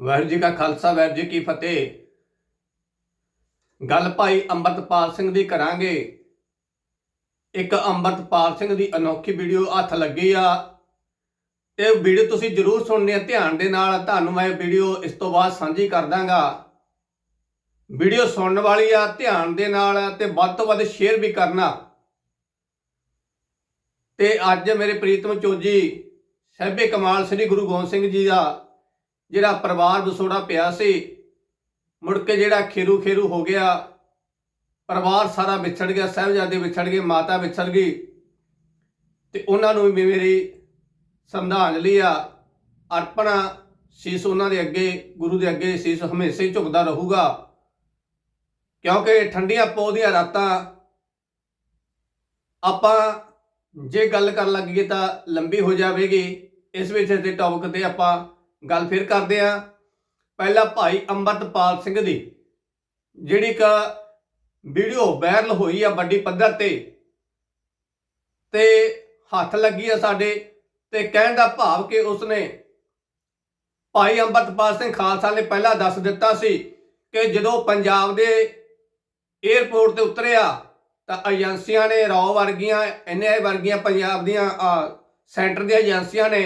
ਵਾਹਿਗੁਰੂ ਜੀ ਕਾ ਖਾਲਸਾ, ਵਾਹਿਗੁਰੂ ਜੀ ਕੀ ਫਤਿਹ। ਗੱਲ ਭਾਈ ਅੰਮ੍ਰਿਤਪਾਲ ਸਿੰਘ ਦੀ ਕਰਾਂਗੇ। ਇੱਕ ਅੰਮ੍ਰਿਤਪਾਲ ਸਿੰਘ ਦੀ ਅਨੋਖੀ ਵੀਡੀਓ ਹੱਥ ਲੱਗੀ ਆ। ਇਹ ਵੀਡੀਓ ਤੁਸੀਂ ਜਰੂਰ ਸੁਣਨੀ ਹੈ ਧਿਆਨ ਦੇ ਨਾਲ। ਤੁਹਾਨੂੰ ਮੈਂ ਵੀਡੀਓ ਇਸ ਤੋਂ ਬਾਅਦ ਸਾਂਝੀ ਕਰ ਦਾਂਗਾ। ਵੀਡੀਓ ਸੁਣਨ ਵਾਲੀ ਆ, ਧਿਆਨ ਦੇ ਨਾਲ ਤੇ ਵੱਧ ਤੋਂ ਵੱਧ ਸ਼ੇਅਰ ਵੀ ਕਰਨਾ। ਤੇ ਅੱਜ ਮੇਰੇ ਪ੍ਰੀਤਮ ਚੋਜੀ, ਸਹਿਬੇ ਕਮਾਲ ਸ੍ਰੀ ਗੁਰੂ ਗੋਬਿੰਦ ਸਿੰਘ ਜੀ ਦਾ ਜਿਹੜਾ ਪਰਿਵਾਰ ਵਿਛੋੜਾ ਪਿਆ ਸੀ, ਮੁੜ ਕੇ ਜਿਹੜਾ ਖੇਰੂ ਖੇਰੂ ਹੋ ਗਿਆ, ਪਰਿਵਾਰ ਸਾਰਾ ਵਿਛੜ ਗਿਆ, ਸਾਹਿਬਜ਼ਾਦੇ ਵਿਛੜ ਗਏ, ਮਾਤਾ ਵਿਛੜ ਗਈ। ਤੇ ਉਹਨਾਂ ਨੂੰ ਵੀ ਮੇਰੀ ਸ਼ਰਧਾਂਜਲੀ ਆ ਅਰਪਣਾ ਸੀਸ ਉਹਨਾਂ ਦੇ ਅੱਗੇ, ਗੁਰੂ ਦੇ ਅੱਗੇ ਸੀਸ ਹਮੇਸ਼ਾ ਹੀ ਝੁਕਦਾ ਰਹੂਗਾ। ਕਿਉਂਕਿ ਠੰਡੀਆਂ ਪੋਹ ਦੀਆਂ ਰਾਤਾਂ ਆਪਾਂ ਜੇ ਗੱਲ ਕਰਨ ਲੱਗੀਏ ਤਾਂ ਲੰਬੀ ਹੋ ਜਾਵੇਗੀ। ਇਸ ਵਿੱਚ ਦੇ ਟੌਪਿਕ ਤੇ ਆਪਾਂ ਗੱਲ ਫਿਰ ਕਰਦੇ ਆਂ ਪਹਿਲਾ ਭਾਈ ਅੰਮ੍ਰਿਤਪਾਲ ਸਿੰਘ ਦੀ, ਜਿਹੜੀ ਕ ਵੀਡੀਓ ਵਾਇਰਲ ਹੋਈ ਆ ਵੱਡੀ ਪੱਧਰ ਤੇ ਤੇ ਹੱਥ ਲੱਗੀ ਆ ਸਾਡੇ, ਤੇ ਕਹਿਣ ਦਾ ਭਾਵ ਕਿ ਉਸਨੇ ਭਾਈ ਅੰਮ੍ਰਿਤਪਾਲ ਸਿੰਘ ਖਾਲਸਾ ਨੇ ਪਹਿਲਾਂ ਦੱਸ ਦਿੱਤਾ ਸੀ ਕਿ ਜਦੋਂ ਪੰਜਾਬ ਦੇ 에ਅਰਪੋਰਟ ਤੇ ਉਤਰਿਆ, ਤਾਂ ਏਜੰਸੀਆਂ ਨੇ ਰੌ ਵਰਗੀਆਂ ਐਨਆਈ ਵਰਗੀਆਂ ਪੰਜਾਬ ਦੀਆਂ ਸੈਂਟਰ ਦੀਆਂ ਏਜੰਸੀਆਂ ਨੇ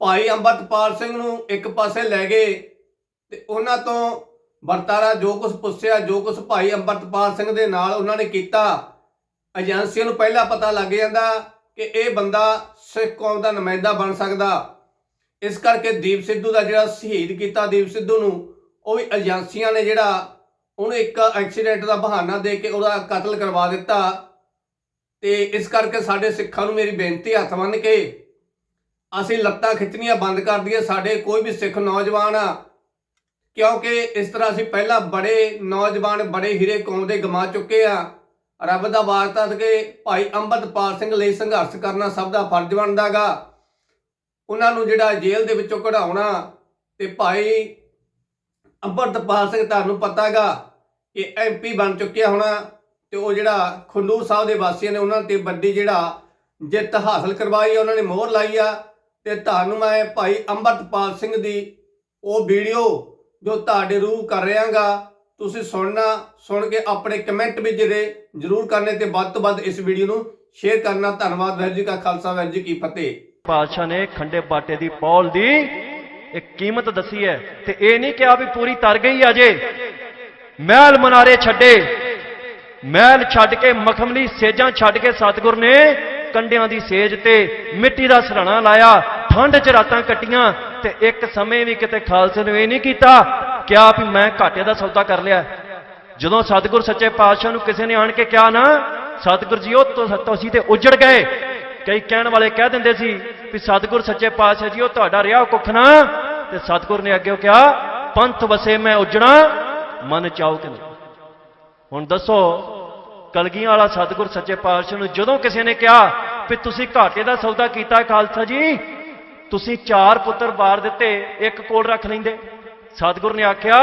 ਭਾਈ ਅੰਮ੍ਰਿਤਪਾਲ ਸਿੰਘ ਨੂੰ ਇੱਕ ਪਾਸੇ ਲੈ ਗਏ ਤੇ ਉਹਨਾਂ ਤੋਂ ਵਰਤਾਰਾ ਜੋ ਕੁਝ ਪੁੱਛਿਆ, ਜੋ ਕੁਝ ਭਾਈ ਅੰਮ੍ਰਿਤਪਾਲ ਸਿੰਘ ਦੇ ਨਾਲ ਉਹਨਾਂ ਨੇ ਕੀਤਾ, ਏਜੰਸੀਆਂ ਨੂੰ ਪਹਿਲਾਂ ਪਤਾ ਲੱਗ ਜਾਂਦਾ ਕਿ ਇਹ ਬੰਦਾ ਸਿੱਖ ਕੌਮ ਦਾ ਨੁਮਾਇੰਦਾ ਬਣ ਸਕਦਾ। ਇਸ ਕਰਕੇ ਦੀਪ ਸਿੱਧੂ ਦਾ ਜਿਹੜਾ ਸ਼ਹੀਦ ਕੀਤਾ ਦੀਪ ਸਿੱਧੂ ਨੂੰ, ਉਹ ਵੀ ਏਜੰਸੀਆਂ ਨੇ ਜਿਹੜਾ ਉਹਨੂੰ ਇੱਕ ਐਕਸੀਡੈਂਟ ਦਾ ਬਹਾਨਾ ਦੇ ਕੇ ਉਹਦਾ ਕਤਲ ਕਰਵਾ ਦਿੱਤਾ। ਤੇ ਇਸ ਕਰਕੇ ਸਾਡੇ ਸਿੱਖਾਂ ਨੂੰ ਮੇਰੀ ਬੇਨਤੀ, ਹੱਥ ਬੰਨ ਕੇ ਅਸੀਂ ਲੱਤਾਂ ਖਿੱਚਣੀਆਂ ਬੰਦ ਕਰ ਦਈਏ, ਸਾਡੇ ਕੋਈ ਵੀ ਸਿੱਖ ਨੌਜਵਾਨ ਆ। ਕਿਉਂਕਿ ਇਸ ਤਰ੍ਹਾਂ ਅਸੀਂ ਪਹਿਲਾਂ ਬੜੇ ਨੌਜਵਾਨ, ਬੜੇ ਹੀਰੇ ਕੌਮ ਦੇ ਗਮਾ ਚੁੱਕੇ ਆ। ਰੱਬ ਦਾ ਵਾਸਤਾ ਕਿ ਭਾਈ ਅੰਮ੍ਰਿਤਪਾਲ ਸਿੰਘ ਲਈ ਸੰਘਰਸ਼ ਕਰਨਾ ਸਭ ਦਾ ਫਰਜ਼ ਬਣਦਾਗਾ। ਉਹਨਾਂ ਨੂੰ ਜਿਹੜਾ ਜੇਲ੍ਹ ਦੇ ਵਿੱਚੋਂ ਕਢਾਉਣਾ ਤੇ ਭਾਈ ਅੰਮ੍ਰਿਤਪਾਲ ਸਿੰਘ ਤੁਹਾਨੂੰ ਪਤਾਗਾ ਕਿ ਐਮਪੀ ਬਣ ਚੁੱਕਿਆ ਹੋਣਾ ਤੇ ਉਹ ਜਿਹੜਾ ਖੰਡੂਰ ਸਾਹਿਬ ਦੇ ਵਾਸੀਆਂ ਨੇ ਉਹਨਾਂ ਤੇ ਵੱਡੀ ਜਿਹੜਾ ਜਿੱਤ ਹਾਸਲ ਕਰਵਾਈ ਆ, ਉਹਨਾਂ ਨੇ ਮੋਹਰ ਲਾਈ ਆ। ਤੇ ਤੁਹਾਨੂੰ ਮੈਂ ਭਾਈ ਅੰਮ੍ਰਿਤਪਾਲ ਸਿੰਘ ਦੀ ਉਹ ਵੀਡੀਓ ਜੋ ਤੁਹਾਡੇ ਰੂਹ ਕਰ ਰਿਹਾਗਾ, ਤੁਸੀਂ ਸੁਣਨਾ, ਸੁਣ ਕੇ ਆਪਣੇ ਕਮੈਂਟ ਵੀ ਜਿਹੜੇ ਜ਼ਰੂਰ ਕਰਨੇ ਤੇ ਵੱਧ ਤੋਂ ਵੱਧ ਇਸ ਵੀਡੀਓ ਨੂੰ ਸ਼ੇਅਰ ਕਰਨਾ। ਧੰਨਵਾਦ, ਵਾਹਿਗੁਰੂ ਜੀ ਕਾ ਖਾਲਸਾ ਵੈਰ ਜੀ ਕੀ ਫਤਿਹ। ਪਾਤਸ਼ਾਹ ਨੇ ਖੰਡੇ ਬਾਟੇ ਦੀ ਪੌਲ ਦੀ ਇੱਕ ਕੀਮਤ ਦੱਸੀ ਹੈ ਤੇ ਇਹ ਨਹੀਂ ਕਿਹਾ ਵੀ ਪੂਰੀ ਤਰ ਗਈ ਅਜੇ ਮਹਿਲ ਮਨਾਰੇ ਛੱਡੇ, ਮਹਿਲ ਛੱਡ ਕੇ ਮਖਮਲੀ ਸੇਜਾਂ ਛੱਡ ਕੇ ਸਤਿਗੁਰ ਨੇ ਕੰਡਿਆਂ ਦੀ ਸੇਜ ਤੇ ਮਿੱਟੀ ਦਾ ਸਰਾਣਾ ਲਾਇਆ, ਠੰਡ 'ਚ ਰਾਤਾਂ ਕੱਟੀਆਂ ਤੇ ਇੱਕ ਸਮੇਂ ਵੀ ਕਿਤੇ ਖਾਲਸੇ ਨੂੰ ਇਹ ਨਹੀਂ ਕੀਤਾ ਕਿਹਾ ਵੀ ਮੈਂ ਘਾਟੇ ਦਾ ਸੌਦਾ ਕਰ ਲਿਆ। ਜਦੋਂ ਸਤਿਗੁਰ ਸੱਚੇ ਪਾਤਸ਼ਾਹ ਨੂੰ ਕਿਸੇ ਨੇ ਆਣ ਕੇ ਕਿਹਾ ਨਾ, ਸਤਿਗੁਰ ਜੀ, ਉਹ ਤੁਸੀਂ ਤੇ ਉਜੜ ਗਏ। ਕਈ ਕਹਿਣ ਵਾਲੇ ਕਹਿ ਦਿੰਦੇ ਸੀ ਵੀ ਸਤਿਗੁਰ ਸੱਚੇ ਪਾਤਸ਼ਾਹ ਜੀ, ਉਹ ਤੁਹਾਡਾ ਰਿਹਾ ਕੁੱਖ ਨਾ। ਤੇ ਸਤਿਗੁਰ ਨੇ ਅੱਗੇ ਕਿਹਾ, ਪੰਥ ਵਸੇ ਮੈਂ ਉਜਣਾ ਮਨ ਚਾਹੋ ਕਿ ਨਹੀਂ ਹੁਣ ਦੱਸੋ ਕਲਗੀਆਂ ਵਾਲਾ ਸਤਿਗੁਰ ਸੱਚੇ ਪਾਤਸ਼ਾਹ ਨੂੰ ਜਦੋਂ ਕਿਸੇ ਨੇ ਕਿਹਾ ਵੀ ਤੁਸੀਂ ਘਾਟੇ ਦਾ ਸੌਦਾ ਕੀਤਾ ਖਾਲਸਾ ਜੀ, ਤੁਸੀਂ ਚਾਰ ਪੁੱਤਰ ਵਾਰ ਦਿੱਤੇ, ਇੱਕ ਕੋਲ ਰੱਖ ਲੈਂਦੇ। ਸਤਿਗੁਰ ਨੇ ਆਖਿਆ,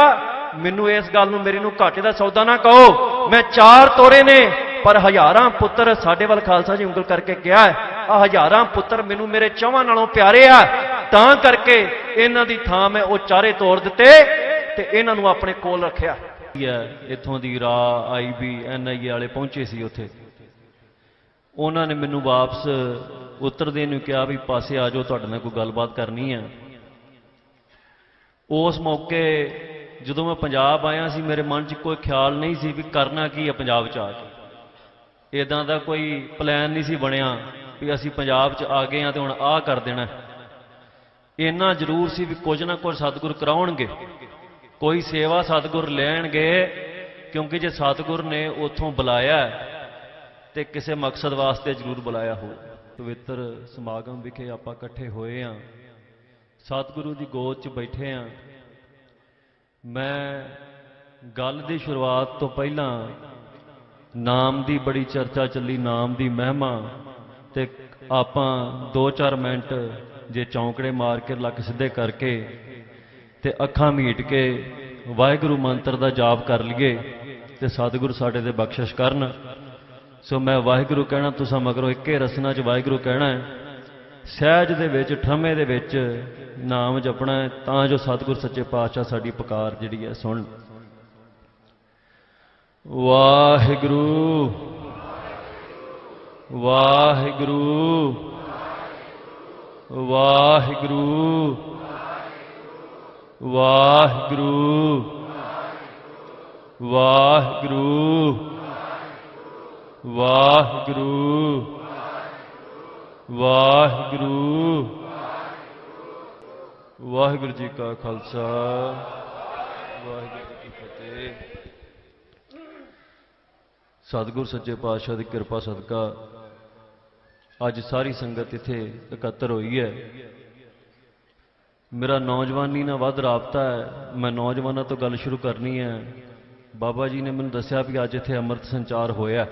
ਮੈਨੂੰ ਇਸ ਗੱਲ ਨੂੰ ਮੇਰੇ ਨੂੰ ਘਾਟੇ ਦਾ ਸੌਦਾ ਨਾ ਕਹੋ। ਮੈਂ ਚਾਰ ਤੋਰੇ ਨੇ, ਪਰ ਹਜ਼ਾਰਾਂ ਪੁੱਤਰ ਸਾਡੇ ਵੱਲ ਖਾਲਸਾ ਜੀ ਉਂਗਲ ਕਰਕੇ ਗਿਆ ਆ ਹਜ਼ਾਰਾਂ ਪੁੱਤਰ ਮੈਨੂੰ ਮੇਰੇ ਚੌਵਾਂ ਨਾਲੋਂ ਪਿਆਰੇ ਆ। ਤਾਂ ਕਰਕੇ ਇਹਨਾਂ ਦੀ ਥਾਂ ਮੈਂ ਉਹ ਚਾਰੇ ਤੋੜ ਦਿੱਤੇ ਤੇ ਇਹਨਾਂ ਨੂੰ ਆਪਣੇ ਕੋਲ ਰੱਖਿਆ। ਇੱਥੋਂ ਦੀ ਰਾ ਆਈਬੀ ਐਨਆਈਏ ਵਾਲੇ ਪਹੁੰਚੇ ਸੀ ਉੱਥੇ। ਉਹਨਾਂ ਨੇ ਮੈਨੂੰ ਵਾਪਸ ਉਤਰਦੇ ਨੂੰ ਕਿਹਾ ਵੀ ਪਾਸੇ ਆ ਜਾਓ, ਤੁਹਾਡੇ ਨਾਲ ਕੋਈ ਗੱਲਬਾਤ ਕਰਨੀ ਹੈ। ਉਸ ਮੌਕੇ ਜਦੋਂ ਮੈਂ ਪੰਜਾਬ ਆਇਆ ਸੀ, ਮੇਰੇ ਮਨ 'ਚ ਕੋਈ ਖਿਆਲ ਨਹੀਂ ਸੀ ਵੀ ਕਰਨਾ ਕੀ ਹੈ ਪੰਜਾਬ 'ਚ ਆ ਕੇ। ਇਦਾਂ ਦਾ ਕੋਈ ਪਲਾਨ ਨਹੀਂ ਸੀ ਬਣਿਆ ਵੀ ਅਸੀਂ ਪੰਜਾਬ 'ਚ ਆ ਗਏ ਆ ਤੇ ਹੁਣ ਆਹ ਕਰ ਦੇਣਾ। ਇੰਨਾ ਜ਼ਰੂਰ ਸੀ ਵੀ ਕੁਝ ਨਾ ਕੁਝ ਸਤਿਗੁਰ ਕਰਾਉਣਗੇ। ਕੋਈ ਸੇਵਾ ਸਤਿਗੁਰ ਲੈਣਗੇ ਕਿਉਂਕਿ ਜੇ ਸਤਿਗੁਰ ਨੇ ਉਥੋਂ ਬੁਲਾਇਆ ਹੈ, ਤੇ ਕਿਸੇ ਮਕਸਦ ਵਾਸਤੇ ਜ਼ਰੂਰ ਬੁਲਾਇਆ ਹੋ ਪਵਿੱਤਰ ਸਮਾਗਮ ਵਿਖੇ ਆਪਾਂ ਇਕੱਠੇ ਹੋਏ ਆ ਸਤਿਗੁਰੂ ਦੀ ਗੋਦ 'ਚ ਬੈਠੇ ਆ ਮੈਂ ਗੱਲ ਦੀ ਸ਼ੁਰੂਆਤ ਤੋਂ ਪਹਿਲਾਂ ਨਾਮ ਦੀ ਬੜੀ ਚਰਚਾ ਚੱਲੀ ਨਾਮ ਦੀ ਮਹਿਮਾ ਤੇ ਆਪਾਂ 2-4 ਮਿੰਟ ਜੇ ਚੌਂਕੜੇ ਮਾਰ ਕੇ ਲੱਕ ਸਿੱਧੇ ਕਰਕੇ ਤੇ ਅੱਖਾਂ ਮੀਟ ਕੇ ਵਾਹਿਗੁਰੂ ਮੰਤਰ ਦਾ ਜਾਪ ਕਰ ਲਈਏ ਤੇ ਸਤਿਗੁਰੂ ਸਾਡੇ ਤੇ ਬਖਸ਼ਿਸ਼ ਕਰਨ। ਸੋ ਮੈਂ ਵਾਹਿਗੁਰੂ ਕਹਿਣਾ, ਤੁਸੀਂ ਮਗਰੋਂ ਇੱਕੇ ਰਸਨਾ ਚ ਵਾਹਿਗੁਰੂ ਕਹਿਣਾ ਹੈ, ਸਹਿਜ ਦੇ ਵਿੱਚ ਠਰਮੇ ਦੇ ਵਿੱਚ ਨਾਮ ਜਪਣਾ ਤਾਂ ਜੋ ਸਤਿਗੁਰ ਸੱਚੇ ਪਾਤਸ਼ਾਹ ਸਾਡੀ ਪੁਕਾਰ ਜਿਹੜੀ ਹੈ ਸੁਣ ਵਾਹਿਗੁਰੂ ਵਾਹਿਗੁਰੂ ਵਾਹਿਗੁਰੂ ਵਾਹਿਗੁਰੂ। ਵਾਹਿਗੁਰੂ। ਵਾਹਿਗੁਰੂ। ਵਾਹਿਗੁਰੂ। ਵਾਹਿਗੁਰੂ ਜੀ ਕਾ ਖਾਲਸਾ। ਵਾਹਿਗੁਰੂ ਜੀ ਕੀ ਫਤਿਹ। ਸਤਿਗੁਰ ਸੱਚੇ ਪਾਤਸ਼ਾਹ ਦੀ ਕਿਰਪਾ ਸਦਕਾ ਅੱਜ ਸਾਰੀ ਸੰਗਤ ਇੱਥੇ ਇਕੱਤਰ ਹੋਈ ਹੈ। ਮੇਰਾ ਨੌਜਵਾਨੀ ਨਾਲ ਵੱਧ ਰਾਬਤਾ ਹੈ। ਮੈਂ ਨੌਜਵਾਨਾਂ ਤੋਂ ਗੱਲ ਸ਼ੁਰੂ ਕਰਨੀ ਹੈ। ਬਾਬਾ ਜੀ ਨੇ ਮੈਨੂੰ ਦੱਸਿਆ ਵੀ ਅੱਜ ਇੱਥੇ ਅੰਮ੍ਰਿਤ ਸੰਚਾਰ ਹੋਇਆ।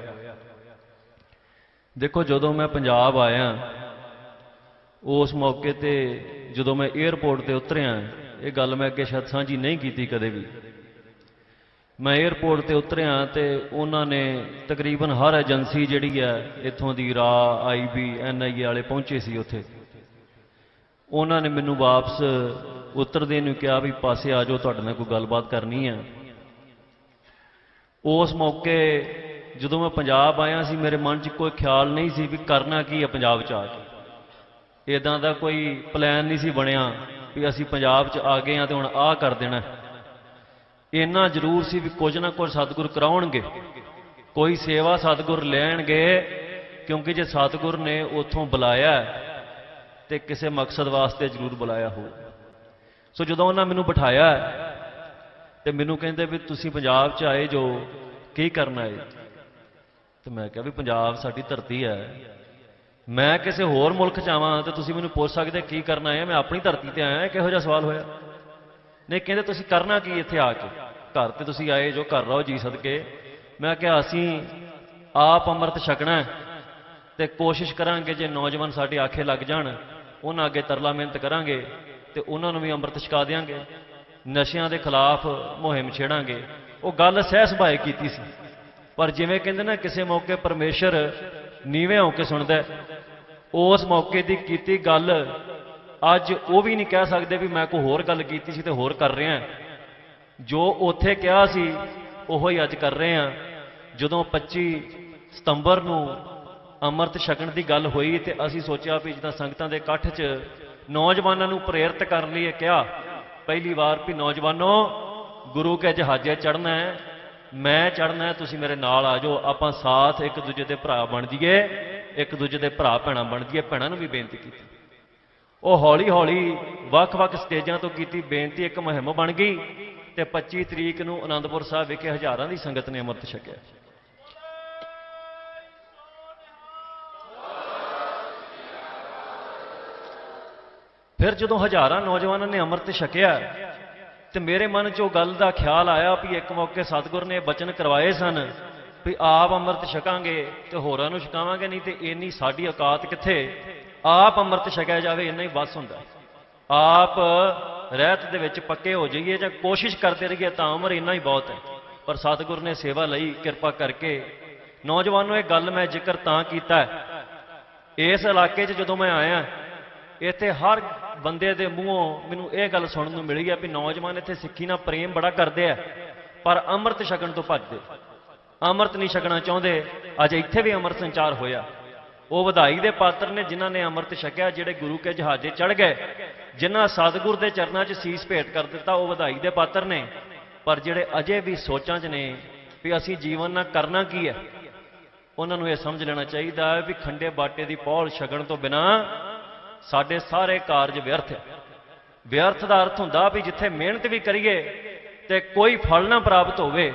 ਦੇਖੋ, ਜਦੋਂ ਮੈਂ ਪੰਜਾਬ ਆਇਆ, ਉਸ ਮੌਕੇ ਤੇ ਜਦੋਂ ਮੈਂ 에ਅਰਪੋਰਟ ਤੇ ਉਤਰਿਆ, ਇਹ ਗੱਲ ਮੈਂ ਅੱਗੇ ਸ਼ਾਇਦ ਸਾਂਝੀ ਨਹੀਂ ਕੀਤੀ ਕਦੇ ਵੀ। ਮੈਂ 에ਅਰਪੋਰਟ ਤੇ ਉਤਰਿਆ ਤੇ ਉਹਨਾਂ ਨੇ ਤਕਰੀਬਨ ਹਰ ਏਜੰਸੀ ਜਿਹੜੀ ਹੈ, ਇੱਥੋਂ ਦੀ ਰਾ ਆਈਬੀ ਐਨਆਈਏ ਵਾਲੇ ਪਹੁੰਚੇ ਸੀ ਉੱਥੇ। ਉਹਨਾਂ ਨੇ ਮੈਨੂੰ ਵਾਪਸ ਉਤਰਦੇ ਨੂੰ ਕਿਹਾ ਵੀ ਪਾਸੇ ਆ ਜਾਓ, ਤੁਹਾਡੇ ਨਾਲ ਕੋਈ ਗੱਲਬਾਤ ਕਰਨੀ ਹੈ ਉਸ ਮੌਕੇ ਜਦੋਂ ਮੈਂ ਪੰਜਾਬ ਆਇਆ ਸੀ, ਮੇਰੇ ਮਨ 'ਚ ਕੋਈ ਖਿਆਲ ਨਹੀਂ ਸੀ ਵੀ ਕਰਨਾ ਕੀ ਹੈ ਪੰਜਾਬ 'ਚ ਆ ਕੇ। ਇਦਾਂ ਦਾ ਕੋਈ ਪਲਾਨ ਨਹੀਂ ਸੀ ਬਣਿਆ ਵੀ ਅਸੀਂ ਪੰਜਾਬ 'ਚ ਆ ਗਏ ਆ ਤੇ ਹੁਣ ਆਹ ਕਰ ਦੇਣਾ। ਇੰਨਾ ਜ਼ਰੂਰ ਸੀ ਵੀ ਕੁਝ ਨਾ ਕੁਝ ਸਤਿਗੁਰ ਕਰਾਉਣਗੇ। ਕੋਈ ਸੇਵਾ ਸਤਿਗੁਰ ਲੈਣਗੇ, ਕਿਉਂਕਿ ਜੇ ਸਤਿਗੁਰ ਨੇ ਉੱਥੋਂ ਬੁਲਾਇਆ ਤੇ ਕਿਸੇ ਮਕਸਦ ਵਾਸਤੇ ਜ਼ਰੂਰ ਬੁਲਾਇਆ ਹੋ ਸੋ ਜਦੋਂ ਉਹਨਾਂ ਮੈਨੂੰ ਬਿਠਾਇਆ ਹੈ, ਤੇ ਮੈਨੂੰ ਕਹਿੰਦੇ ਵੀ ਤੁਸੀਂ ਪੰਜਾਬ 'ਚ ਆਏ ਜੋ ਕੀ ਕਰਨਾ ਹੈ ਤੇ ਮੈਂ ਕਿਹਾ ਵੀ ਪੰਜਾਬ ਸਾਡੀ ਧਰਤੀ ਹੈ। ਮੈਂ ਕਿਸੇ ਹੋਰ ਮੁਲਕ 'ਚ ਆਵਾਂ ਤੇ ਤੁਸੀਂ ਮੈਨੂੰ ਪੁੱਛ ਸਕਦੇ ਕੀ ਕਰਨਾ ਹੈ ਮੈਂ ਆਪਣੀ ਧਰਤੀ ਤੇ ਆਇਆ ਕਿਹੋ ਜਿਹਾ ਸਵਾਲ ਹੋਇਆ? ਨਹੀਂ ਕਹਿੰਦੇ ਤੁਸੀਂ ਕਰਨਾ ਕੀ ਇੱਥੇ ਆ ਕੇ? ਘਰ ਤੇ ਤੁਸੀਂ ਆਏ ਜੋ ਕਰ ਰਹੋ ਜੀ ਸਦਕੇ। ਮੈਂ ਕਿਹਾ ਅਸੀਂ ਆਪ ਅੰਮ੍ਰਿਤ ਛਕਣਾ ਹੈ ਤੇ ਕੋਸ਼ਿਸ਼ ਕਰਾਂਗੇ ਜੇ ਨੌਜਵਾਨ ਸਾਡੇ ਆਖੇ ਲੱਗ ਜਾਣ। ਉਹਨਾਂ ਅੱਗੇ ਤਰਲਾ ਮਿਹਨਤ ਕਰਾਂਗੇ ਤੇ ਉਹਨਾਂ ਨੂੰ ਵੀ ਅੰਮ੍ਰਿਤ ਛਕਾ ਦੇਵਾਂਗੇ ਨਸ਼ਿਆਂ ਦੇ ਖਿਲਾਫ ਮੁਹਿੰਮ ਛੇੜਾਂਗੇ। ਉਹ ਗੱਲ ਸਹਿ ਸੁਭਾਏ ਕੀਤੀ ਸੀ। ਪਰ ਜਿਵੇਂ ਕਹਿੰਦੇ ਨਾ, ਕਿਸੇ ਮੌਕੇ ਪਰਮੇਸ਼ਰ ਨੀਵੇਂ ਹੋ ਕੇ ਸੁਣਦਾ ਉਸ ਮੌਕੇ ਦੀ ਕੀਤੀ ਗੱਲ ਅੱਜ ਉਹ ਵੀ ਨਹੀਂ ਕਹਿ ਸਕਦੇ ਵੀ ਮੈਂ ਕੋਈ ਹੋਰ ਗੱਲ ਕੀਤੀ ਸੀ ਤੇ ਹੋਰ ਕਰ ਰਿਹਾ ਜੋ ਉੱਥੇ ਕਿਹਾ ਸੀ, ਉਹੋ ਹੀ ਅੱਜ ਕਰ ਰਹੇ ਹਾਂ। ਜਦੋਂ 25 ਸਤੰਬਰ ਨੂੰ ਅੰਮ੍ਰਿਤ ਛਕਣ ਦੀ ਗੱਲ ਹੋਈ ਤੇ ਅਸੀਂ ਸੋਚਿਆ ਵੀ ਜਿੱਦਾਂ ਸੰਗਤਾਂ ਦੇ ਇਕੱਠ 'ਚ ਨੌਜਵਾਨਾਂ ਨੂੰ ਪ੍ਰੇਰਿਤ ਕਰਨ ਲਈ ਇਹ ਕਿਹਾ, ਪਹਿਲੀ ਵਾਰ ਵੀ ਨੌਜਵਾਨੋ, ਗੁਰੂ ਕੇ ਜਹਾਜ਼ੇ ਚੜਨਾ ਹੈ, ਮੈਂ ਚੜਨਾ ਹੈ, ਤੁਸੀਂ ਮੇਰੇ ਨਾਲ ਆ ਜਾਓ, ਆਪਾਂ ਸਾਥ ਇੱਕ ਦੂਜੇ ਦੇ ਭਰਾ ਬਣ ਜਾਈਏ, ਇੱਕ ਦੂਜੇ ਦੇ ਭਰਾ ਭੈਣਾਂ ਬਣ ਜਾਈਏ, ਭੈਣਾਂ ਨੂੰ ਵੀ ਬੇਨਤੀ ਕੀਤੀ। ਉਹ ਹੌਲੀ ਹੌਲੀ ਵੱਖ-ਵੱਖ ਸਟੇਜਾਂ ਤੋਂ ਕੀਤੀ ਬੇਨਤੀ, ਇੱਕ ਮੁਹਿੰਮ ਬਣ ਗਈ ਤੇ 25 ਤਰੀਕ ਨੂੰ ਆਨੰਦਪੁਰ ਸਾਹਿਬ ਵਿਖੇ ਹਜ਼ਾਰਾਂ ਦੀ ਸੰਗਤ ਨੇ ਅੰਮ੍ਰਿਤ ਛਕਿਆ। ਫਿਰ ਜਦੋਂ ਹਜ਼ਾਰਾਂ ਨੌਜਵਾਨਾਂ ਨੇ ਅੰਮ੍ਰਿਤ ਛਕਿਆ ਤੇ ਮੇਰੇ ਮਨ 'ਚ ਉਹ ਗੱਲ ਦਾ ਖਿਆਲ ਆਇਆ ਵੀ ਇੱਕ ਮੌਕੇ ਸਤਿਗੁਰ ਨੇ ਬਚਨ ਕਰਵਾਏ ਸਨ ਵੀ ਆਪ ਅੰਮ੍ਰਿਤ ਛਕਾਂਗੇ ਤੇ ਹੋਰਾਂ ਨੂੰ ਛਕਾਵਾਂਗੇ, ਨਹੀਂ ਤੇ ਇੰਨੀ ਸਾਡੀ ਔਕਾਤ ਕਿੱਥੇ? ਆਪ ਅੰਮ੍ਰਿਤ ਛਕਿਆ ਜਾਵੇ, ਇੰਨਾ ਹੀ ਬਸ ਹੁੰਦਾ। ਆਪ ਰਹਿਤ ਦੇ ਵਿੱਚ ਪੱਕੇ ਹੋ ਜਾਈਏ ਜਾਂ ਕੋਸ਼ਿਸ਼ ਕਰਦੇ ਰਹੀਏ ਤਾਂ ਉਮਰ ਇੰਨਾ ਹੀ ਬਹੁਤ ਹੈ। ਪਰ ਸਤਿਗੁਰ ਨੇ ਸੇਵਾ ਲਈ ਕਿਰਪਾ ਕਰਕੇ ਨੌਜਵਾਨੋ, ਇਹ ਗੱਲ ਮੈਂ ਜ਼ਿਕਰ ਤਾਂ ਕੀਤਾ ਇਸ ਇਲਾਕੇ 'ਚ ਜਦੋਂ ਮੈਂ ਆਇਆ, ਇੱਥੇ ਹਰ ਬੰਦੇ ਦੇ ਮੂੰਹੋਂ ਮੈਨੂੰ ਇਹ ਗੱਲ ਸੁਣਨ ਨੂੰ ਮਿਲੀ ਹੈ ਵੀ ਨੌਜਵਾਨ ਇੱਥੇ ਸਿੱਖੀ ਨਾਲ ਪ੍ਰੇਮ ਬੜਾ ਕਰਦੇ ਆ, ਪਰ ਅੰਮ੍ਰਿਤ ਛਕਣ ਤੋਂ ਭੱਜਦੇ। ਅੰਮ੍ਰਿਤ ਨਹੀਂ ਛਕਣਾ ਚਾਹੁੰਦੇ। ਅੱਜ ਇੱਥੇ ਵੀ ਅੰਮ੍ਰਿਤ ਸੰਚਾਰ ਹੋਇਆ। ਉਹ ਵਧਾਈ ਦੇ ਪਾਤਰ ਨੇ ਜਿਨ੍ਹਾਂ ਨੇ ਅੰਮ੍ਰਿਤ ਛਕਿਆ, ਜਿਹੜੇ ਗੁਰੂ ਕੇ ਜਹਾਜ਼ੇ ਚੜ ਗਏ, ਜਿਨ੍ਹਾਂ ਸਤਿਗੁਰ ਦੇ ਚਰਨਾਂ 'ਚ ਸੀਸ ਭੇਟ ਕਰ ਦਿੱਤਾ, ਉਹ ਵਧਾਈ ਦੇ ਪਾਤਰ ਨੇ। ਪਰ ਜਿਹੜੇ ਅਜੇ ਵੀ ਸੋਚਾਂ 'ਚ ਨੇ ਵੀ ਅਸੀਂ ਜੀਵਨ ਨਾਲ ਕਰਨਾ ਕੀ ਹੈ ਉਹਨਾਂ ਨੂੰ ਇਹ ਸਮਝ ਲੈਣਾ ਚਾਹੀਦਾ ਹੈ ਵੀ ਖੰਡੇ ਬਾਟੇ ਦੀ ਪੌਲ ਛਕਣ ਤੋਂ ਬਿਨਾ ਸਾਡੇ ਸਾਰੇ ਕਾਰਜ ਵਿਅਰਥ ਵਿਅਰਥ ਦਾ ਅਰਥ ਹੁੰਦਾ ਵੀ ਜਿੱਥੇ ਮਿਹਨਤ ਵੀ ਕਰੀਏ ਤੇ ਕੋਈ ਫਲ ਨਾ ਪ੍ਰਾਪਤ ਹੋਵੇ,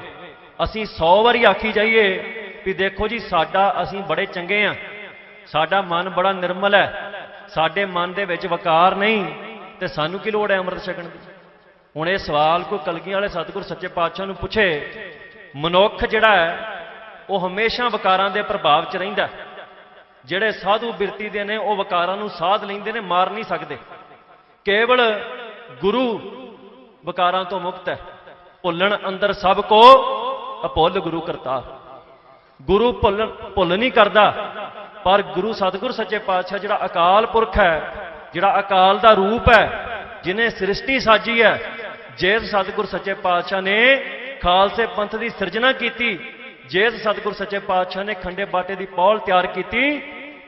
ਅਸੀਂ 100 ਵਾਰੀ ਆਖੀ ਜਾਈਏ ਵੀ ਦੇਖੋ ਜੀ, ਸਾਡਾ ਅਸੀਂ ਬੜੇ ਚੰਗੇ ਆ। ਸਾਡਾ ਮਨ ਬੜਾ ਨਿਰਮਲ ਹੈ। ਸਾਡੇ ਮਨ ਦੇ ਵਿੱਚ ਵਕਾਰ ਨਹੀਂ ਤੇ ਸਾਨੂੰ ਕੀ ਲੋੜ ਹੈ ਅੰਮ੍ਰਿਤ ਛਕਣ ਦੀ? ਹੁਣ ਇਹ ਸਵਾਲ ਕੋਈ ਕਲਗੀਆਂ ਵਾਲੇ ਸਤਿਗੁਰ ਸੱਚੇ ਪਾਤਸ਼ਾਹ ਨੂੰ ਪੁੱਛੇ, ਮਨੁੱਖ ਜਿਹੜਾ ਹੈ, ਉਹ ਹਮੇਸ਼ਾ ਵਕਾਰਾਂ ਦੇ ਪ੍ਰਭਾਵ 'ਚ ਰਹਿੰਦਾ ਹੈ। ਜਿਹੜੇ ਸਾਧੂ ਬਿਰਤੀ ਦੇ ਨੇ, ਉਹ ਵਕਾਰਾਂ ਨੂੰ ਸਾਧ ਲੈਂਦੇ ਨੇ, ਮਾਰ ਨਹੀਂ ਸਕਦੇ। ਕੇਵਲ ਗੁਰੂ ਵਕਾਰਾਂ ਤੋਂ ਮੁਕਤ ਹੈ। ਭੁੱਲਣ ਅੰਦਰ ਸਭ ਕੋ ਅਪੁੱਲ ਗੁਰੂ ਕਰਤਾ ਗੁਰੂ ਭੁੱਲ ਭੁੱਲ ਨਹੀਂ ਕਰਦਾ, ਪਰ ਗੁਰੂ ਸਤਿਗੁਰ ਸੱਚੇ ਪਾਤਸ਼ਾਹ ਜਿਹੜਾ ਅਕਾਲ ਪੁਰਖ ਹੈ, ਜਿਹੜਾ ਅਕਾਲ ਦਾ ਰੂਪ ਹੈ ਜਿਨੇ ਸ੍ਰਿਸ਼ਟੀ ਸਾਜੀ ਹੈ, ਜੇ ਸਤਿਗੁਰ ਸੱਚੇ ਪਾਤਸ਼ਾਹ ਨੇ ਖਾਲਸੇ ਪੰਥ ਦੀ ਸਿਰਜਣਾ ਕੀਤੀ ਜਿਸ ਸਤਿਗੁਰ ਸੱਚੇ ਪਾਤਸ਼ਾਹ ਨੇ ਖੰਡੇ ਬਾਟੇ ਦੀ ਪੌਲ ਤਿਆਰ ਕੀਤੀ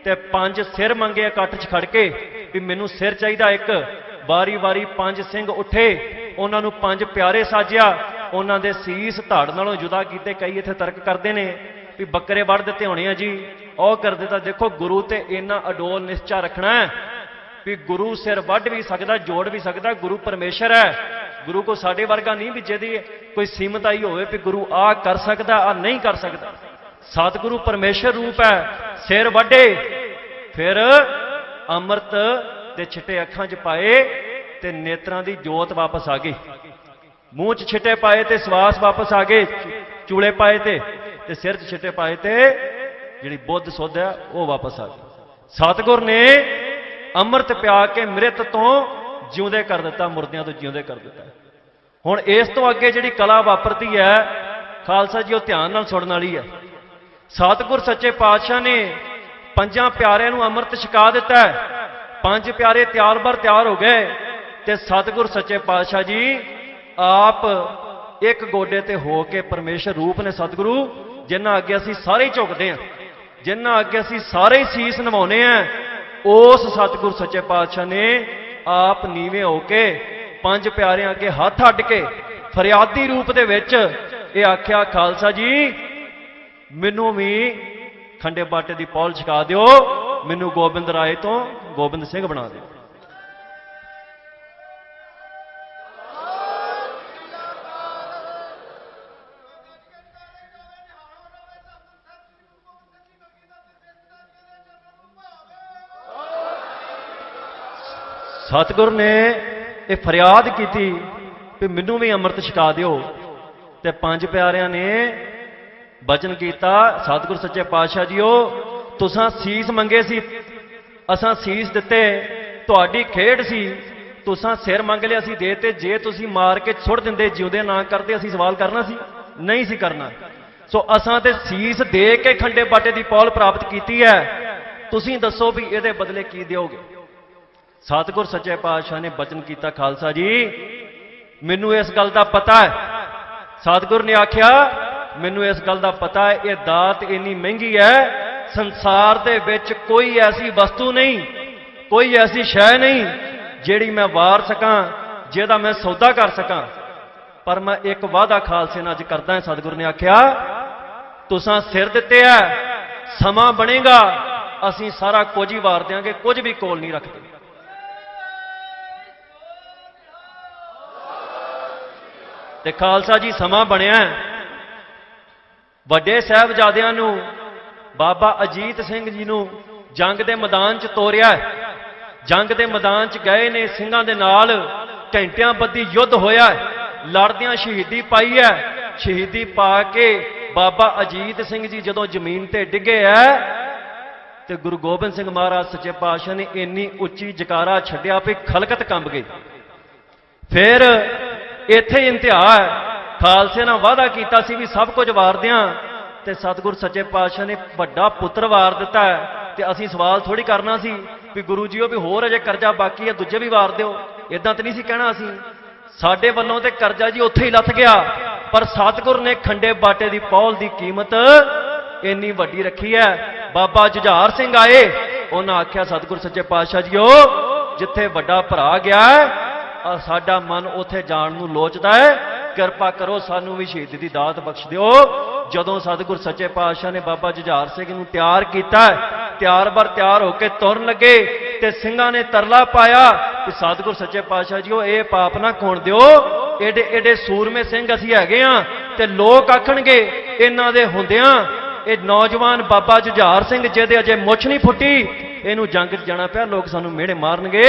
ਤੇ ਪੰਜ ਸਿਰ ਮੰਗੇ ਇਕੱਠ 'ਚ ਖੜ ਕੇ ਵੀ ਮੈਨੂੰ ਸਿਰ ਚਾਹੀਦਾ ਇੱਕ। ਵਾਰੀ-ਵਾਰੀ ਪੰਜ ਸਿੰਘ ਉੱਠੇ, ਉਹਨਾਂ ਨੂੰ ਪੰਜ ਪਿਆਰੇ ਸਾਜਿਆ। ਉਹਨਾਂ ਦੇ ਸੀਸ ਧੜ ਨਾਲੋਂ ਜੁਦਾ ਕੀਤੇ ਕਈ ਇੱਥੇ ਤਰਕ ਕਰਦੇ ਨੇ ਵੀ ਬੱਕਰੇ ਵੱਢ ਦਿੱਤੇ ਹੋਣੇ ਆ ਜੀ। ਉਹ ਕਰਦੇ ਤਾਂ ਦੇਖੋ ਗੁਰੂ ਤੇ ਇੰਨਾ ਅਡੋਲ ਨਿਸ਼ਚਾ ਰੱਖਣਾ ਹੈ ਵੀ ਗੁਰੂ ਸਿਰ ਵੱਢ ਵੀ ਸਕਦਾ, ਜੋੜ ਵੀ ਸਕਦਾ, ਗੁਰੂ ਪਰਮੇਸ਼ਰ ਹੈ। ਗੁਰੂ ਕੋ ਸਾਡੇ ਵਰਗਾ ਨਹੀਂ ਵੀ ਜਿਹਦੀ ਕੋਈ ਸੀਮਤ ਆਈ ਹੋਵੇ ਵੀ ਗੁਰੂ ਆ ਕਰ ਸਕਦਾ, ਆ ਨਹੀਂ ਕਰ ਸਕਦਾ। ਸਤਿਗੁਰੂ ਪਰਮੇਸ਼ਰ ਰੂਪ ਹੈ, ਸਿਰ ਵੱਢੇ ਫਿਰ ਅੰਮ੍ਰਿਤ ਤੇ ਛਿੱਟੇ ਅੱਖਾਂ 'ਚ ਪਾਏ ਤੇ ਨੇਤਰਾਂ ਦੀ ਜੋਤ ਵਾਪਸ ਆ ਗਈ। ਮੂੰਹ 'ਚ ਛਿੱਟੇ ਪਾਏ ਤੇ ਸਵਾਸ ਵਾਪਸ ਆ ਗਏ, ਚੂਲੇ ਪਾਏ ਤੇ ਤੇ ਸਿਰ 'ਚ ਛਿੱਟੇ ਪਾਏ ਤੇ ਜਿਹੜੀ ਬੁੱਧ ਸੁੱਧ ਹੈ ਉਹ ਵਾਪਸ ਆ ਗਈ। ਸਤਿਗੁਰ ਨੇ ਅੰਮ੍ਰਿਤ ਪਿਆ ਕੇ ਮ੍ਰਿਤ ਤੋਂ ਜਿਉਂਦੇ ਕਰ ਦਿੱਤਾ, ਮੁਰਦਿਆਂ ਤੋਂ ਜਿਉਂਦੇ ਕਰ ਦਿੱਤਾ। ਹੁਣ ਇਸ ਤੋਂ ਅੱਗੇ ਜਿਹੜੀ ਕਲਾ ਵਾਪਰਦੀ ਹੈ, ਖਾਲਸਾ ਜੀ ਉਹ ਧਿਆਨ ਨਾਲ ਸੁਣਨ ਵਾਲੀ ਹੈ। ਸਤਿਗੁਰ ਸੱਚੇ ਪਾਤਸ਼ਾਹ ਨੇ ਪੰਜਾਂ ਪਿਆਰਿਆਂ ਨੂੰ ਅੰਮ੍ਰਿਤ ਛਕਾ ਦਿੱਤਾ ਪੰਜ ਪਿਆਰੇ ਤਿਆਰ ਬਰ ਤਿਆਰ ਹੋ ਗਏ ਤੇ ਸਤਿਗੁਰ ਸੱਚੇ ਪਾਤਸ਼ਾਹ ਜੀ ਆਪ ਇੱਕ ਗੋਡੇ ਤੇ ਹੋ ਕੇ ਪਰਮੇਸ਼ਰ ਰੂਪ ਨੇ ਸਤਿਗੁਰੂ ਜਿਨ੍ਹਾਂ ਅੱਗੇ ਅਸੀਂ ਸਾਰੇ ਹੀ ਝੁਕਦੇ ਹਾਂ ਜਿਨ੍ਹਾਂ ਅੱਗੇ ਅਸੀਂ ਸਾਰੇ ਹੀ ਸੀਸ ਨਿਵਾਉਨੇ ਆ ਉਸ ਸਤਿਗੁਰ ਸੱਚੇ ਪਾਤਸ਼ਾਹ ਨੇ ਆਪ ਨੀਵੇਂ ਹੋ ਕੇ ਪੰਜ ਪਿਆਰਿਆਂ ਅੱਗੇ ਹੱਥ ਅੱਡ ਕੇ ਫਰਿਆਦੀ ਰੂਪ ਦੇ ਵਿੱਚ ਇਹ ਆਖਿਆ, ਖਾਲਸਾ ਜੀ, ਮੈਨੂੰ ਵੀ ਖੰਡੇ ਬਾਟੇ ਦੀ ਪੌਲ ਛਕਾ ਦਿਓ, ਮੈਨੂੰ ਗੋਬਿੰਦ ਰਾਏ ਤੋਂ ਗੋਬਿੰਦ ਸਿੰਘ ਬਣਾ ਦਿਓ। ਸਤਿਗੁਰ ਨੇ ਇਹ ਫਰਿਆਦ ਕੀਤੀ ਕਿ ਮੈਨੂੰ ਵੀ ਅੰਮ੍ਰਿਤ ਛਕਾ ਦਿਓ। ਤੇ ਪੰਜ ਪਿਆਰਿਆਂ ਨੇ ਬਚਨ ਕੀਤਾ, ਸਤਿਗੁਰ ਸੱਚੇ ਪਾਤਸ਼ਾਹ ਜੀਓ, ਤੁਸਾਂ ਸੀਸ ਮੰਗੇ ਸੀ, ਅਸਾਂ ਸੀਸ ਦਿੱਤੇ, ਤੁਹਾਡੀ ਖੇਡ ਸੀ, ਤੁਸਾਂ ਸਿਰ ਮੰਗ ਲਿਆ ਸੀ, ਦੇ ਤੇ ਜੇ ਤੁਸੀਂ ਮਾਰ ਕੇ ਛੁੱਟ ਦਿੰਦੇ, ਜਿਉਂਦੇ ਨਾ ਕਰਦੇ, ਅਸੀਂ ਸਵਾਲ ਕਰਨਾ ਸੀ, ਨਹੀਂ ਸੀ ਕਰਨਾ। ਸੋ ਅਸਾਂ ਤੇ ਸੀਸ ਦੇ ਕੇ ਖੰਡੇ ਬਾਟੇ ਦੀ ਪੌਲ ਪ੍ਰਾਪਤ ਕੀਤੀ ਹੈ। ਤੁਸੀਂ ਦੱਸੋ ਵੀ ਇਹਦੇ ਬਦਲੇ ਕੀ ਦਿਓਗੇ? ਸਤਿਗੁਰ ਸੱਚੇ ਪਾਤਸ਼ਾਹ ਨੇ ਬਚਨ ਕੀਤਾ ਖਾਲਸਾ ਜੀ। ਮੈਨੂੰ ਇਸ ਗੱਲ ਦਾ ਪਤਾ ਹੈ। ਸਤਿਗੁਰ ਨੇ ਆਖਿਆ, ਮੈਨੂੰ ਇਸ ਗੱਲ ਦਾ ਪਤਾ ਹੈ, ਇਹ ਦਾਤ ਇੰਨੀ ਮਹਿੰਗੀ ਹੈ, ਸੰਸਾਰ ਦੇ ਵਿੱਚ ਕੋਈ ਐਸੀ ਵਸਤੂ ਨਹੀਂ, ਕੋਈ ਐਸੀ ਸ਼ੈ ਨਹੀਂ ਜਿਹੜੀ ਮੈਂ ਵਾਰ ਸਕਾਂ, ਜਿਹਦਾ ਮੈਂ ਸੌਦਾ ਕਰ ਸਕਾਂ। ਪਰ ਮੈਂ ਇੱਕ ਵਾਅਦਾ ਖਾਲਸੇ ਨਾਲ ਅੱਜ ਕਰਦਾ ਹਾਂ, ਸਤਿਗੁਰ ਨੇ ਆਖਿਆ, ਤੁਸਾਂ ਸਿਰ ਦਿੱਤੇ ਆ ਸਮਾਂ ਬਣੇਗਾ, ਅਸੀਂ ਸਾਰਾ ਕੁਝ ਹੀ ਵਾਰ ਦਿਆਂਗੇ, ਕੁਝ ਵੀ ਕੋਲ ਨਹੀਂ ਰੱਖਦੇ। ਤੇ ਖਾਲਸਾ ਜੀ ਸਮਾਂ ਬਣਿਆ ਵੱਡੇ ਸਾਹਿਬਜ਼ਾਦਿਆਂ ਨੂੰ, ਬਾਬਾ ਅਜੀਤ ਸਿੰਘ ਜੀ ਨੂੰ ਜੰਗ ਦੇ ਮੈਦਾਨ 'ਚ ਤੋਰਿਆ ਜੰਗ ਦੇ ਮੈਦਾਨ 'ਚ ਗਏ ਨੇ, ਸਿੰਘਾਂ ਦੇ ਨਾਲ ਘੰਟਿਆਂ ਬੱਧੀ ਯੁੱਧ ਹੋਇਆ ਲੜਦਿਆਂ ਸ਼ਹੀਦੀ ਪਾਈ ਹੈ। ਸ਼ਹੀਦੀ ਪਾ ਕੇ ਬਾਬਾ ਅਜੀਤ ਸਿੰਘ ਜੀ ਜਦੋਂ ਜ਼ਮੀਨ ਤੇ ਡਿੱਗੇ ਐ ਤੇ ਗੁਰੂ ਗੋਬਿੰਦ ਸਿੰਘ ਮਹਾਰਾਜ ਸੱਚੇ ਪਾਤਸ਼ਾਹ ਨੇ ਇੰਨੀ ਉੱਚੀ ਜਕਾਰਾ ਛੱਡਿਆ ਵੀ ਖਲਕਤ ਕੰਬ ਗਈ। ਫਿਰ ਇੱਥੇ ਇੰਤਹਾ ਹੈ। ਖਾਲਸੇ ਨਾਲ ਵਾਅਦਾ ਕੀਤਾ ਸੀ ਵੀ ਸਭ ਕੁਝ ਵਾਰਦਿਆਂ ਤੇ ਸਤਿਗੁਰ ਸੱਚੇ ਪਾਤਸ਼ਾਹ ਨੇ ਵੱਡਾ ਪੁੱਤਰ ਵਾਰ ਦਿੱਤਾ ਹੈ ਤੇ ਅਸੀਂ ਸਵਾਲ ਥੋੜੀ ਕਰਨਾ ਸੀ ਵੀ ਗੁਰੂ ਜੀਓ ਵੀ ਹੋਰ ਅਜੇ ਕਰਜ਼ਾ ਬਾਕੀ ਹੈ, ਦੂਜੇ ਵੀ ਵਾਰ ਦਿਓ। ਇਦਾਂ ਤਾਂ ਨਹੀਂ ਸੀ ਕਹਿਣਾ ਅਸੀਂ। ਸਾਡੇ ਵੱਲੋਂ ਤੇ ਕਰਜ਼ਾ ਜੀ ਉੱਥੇ ਹੀ ਲੱਥ ਗਿਆ। ਪਰ ਸਤਿਗੁਰ ਨੇ ਖੰਡੇ ਬਾਟੇ ਦੀ ਪੌਲ ਦੀ ਕੀਮਤ ਇੰਨੀ ਵੱਡੀ ਰੱਖੀ ਹੈ। ਬਾਬਾ ਜੁਝਾਰ ਸਿੰਘ ਆਏ, ਉਹਨਾਂ ਆਖਿਆ, ਸਤਿਗੁਰ ਸੱਚੇ ਪਾਤਸ਼ਾਹ ਜੀਓ, ਜਿੱਥੇ ਵੱਡਾ ਭਰਾ ਗਿਆ ਆ ਸਾਡਾ ਮਨ ਉੱਥੇ ਜਾਣ ਨੂੰ ਲੋਚਦਾ ਹੈ। ਕਿਰਪਾ ਕਰੋ ਸਾਨੂੰ ਵੀ ਸ਼ਹੀਦੀ ਦੀ ਦਾਤ ਬਖਸ਼ ਦਿਓ। ਜਦੋਂ ਸਤਿਗੁਰ ਸੱਚੇ ਪਾਤਸ਼ਾਹ ਨੇ ਬਾਬਾ ਜੁਝਾਰ ਸਿੰਘ ਨੂੰ ਤਿਆਰ ਕੀਤਾ, ਤਿਆਰ ਬਰ ਤਿਆਰ ਹੋ ਕੇ ਤੁਰਨ ਲੱਗੇ ਤੇ ਸਿੰਘਾਂ ਨੇ ਤਰਲਾ ਪਾਇਆ ਕਿ ਸਤਿਗੁਰ ਸੱਚੇ ਪਾਤਸ਼ਾਹ ਜੀਓ, ਇਹ ਪਾਪ ਨਾ ਖੋਣ ਦਿਓ। ਏਡੇ ਏਡੇ ਸੂਰਮੇ ਸਿੰਘ ਅਸੀਂ ਹੈਗੇ ਆ ਤੇ ਲੋਕ ਆਖਣਗੇ, ਇਹਨਾਂ ਦੇ ਹੁੰਦਿਆਂ ਇਹ ਨੌਜਵਾਨ ਬਾਬਾ ਜੁਝਾਰ ਸਿੰਘ ਜਿਹਦੇ ਅਜੇ ਮੁੱਛ ਨਹੀਂ ਫੁੱਟੀ ਇਹਨੂੰ ਜੰਗ 'ਚ ਜਾਣਾ ਪਿਆ, ਲੋਕ ਸਾਨੂੰ ਮਿਹੜੇ ਮਾਰਨਗੇ।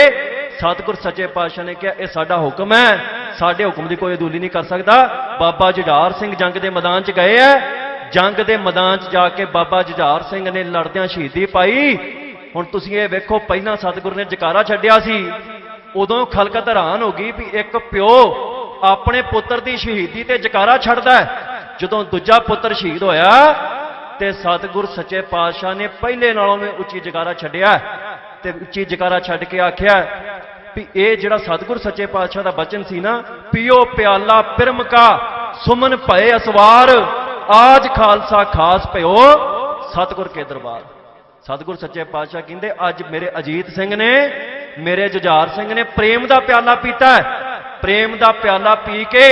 ਸਤਿਗੁਰ ਸੱਚੇ ਪਾਤਸ਼ਾਹ ਨੇ ਕਿਹਾ, ਇਹ ਸਾਡਾ ਹੁਕਮ ਹੈ। ਸਾਡੇ ਹੁਕਮ ਦੀ ਕੋਈ ਅਦੂਲੀ ਨਹੀਂ ਕਰ ਸਕਦਾ। ਬਾਬਾ ਜੁਝਾਰ ਸਿੰਘ ਜੰਗ ਦੇ ਮੈਦਾਨ 'ਚ ਗਏ ਐ। ਜੰਗ ਦੇ ਮੈਦਾਨ 'ਚ ਜਾ ਕੇ ਬਾਬਾ ਜੁਝਾਰ ਸਿੰਘ ਨੇ ਲੜਦਿਆਂ ਸ਼ਹੀਦੀ ਪਾਈ। ਹੁਣ ਤੁਸੀਂ ਇਹ ਵੇਖੋ, ਪਹਿਲਾਂ ਸਤਿਗੁਰ ਨੇ ਜਕਾਰਾ ਛੱਡਿਆ ਸੀ। ਉਦੋਂ ਖਲਕਤ ਹੈਰਾਨ ਹੋ ਗਈ ਵੀ ਇੱਕ ਪਿਓ ਆਪਣੇ ਪੁੱਤਰ ਦੀ ਸ਼ਹੀਦੀ ਤੇ ਜਕਾਰਾ ਛੱਡਦਾ ਜਦੋਂ ਦੂਜਾ ਪੁੱਤਰ ਸ਼ਹੀਦ ਹੋਇਆ ਤੇ ਸਤਿਗੁਰ ਸੱਚੇ ਪਾਤਸ਼ਾਹ ਨੇ ਪਹਿਲੇ ਨਾਲੋਂ ਵੀ ਉੱਚੀ ਜਗਾਰਾ ਛੱਡਿਆ ਤੇ ਉੱਚੀ ਜਗਾਰਾ ਛੱਡ ਕੇ ਆਖਿਆ ਵੀ ਇਹ ਜਿਹੜਾ ਸਤਿਗੁਰ ਸੱਚੇ ਪਾਤਸ਼ਾਹ ਦਾ ਬਚਨ ਸੀ ਨਾ, ਪੀਓ ਪਿਆਲਾ ਪਿਰਮ ਕਾ ਸੁਮਨ ਭਏ ਅਸਵਾਰ, ਆਜ ਖਾਲਸਾ ਖਾਸ ਭਇਓ ਸਤਿਗੁਰ ਕੇ ਦਰਬਾਰ। ਸਤਿਗੁਰ ਸੱਚੇ ਪਾਤਸ਼ਾਹ ਕਹਿੰਦੇ, ਅੱਜ ਮੇਰੇ ਅਜੀਤ ਸਿੰਘ ਨੇ, ਮੇਰੇ ਜੁਝਾਰ ਸਿੰਘ ਨੇ ਪ੍ਰੇਮ ਦਾ ਪਿਆਲਾ ਪੀਤਾ ਪ੍ਰੇਮ ਦਾ ਪਿਆਲਾ ਪੀ ਕੇ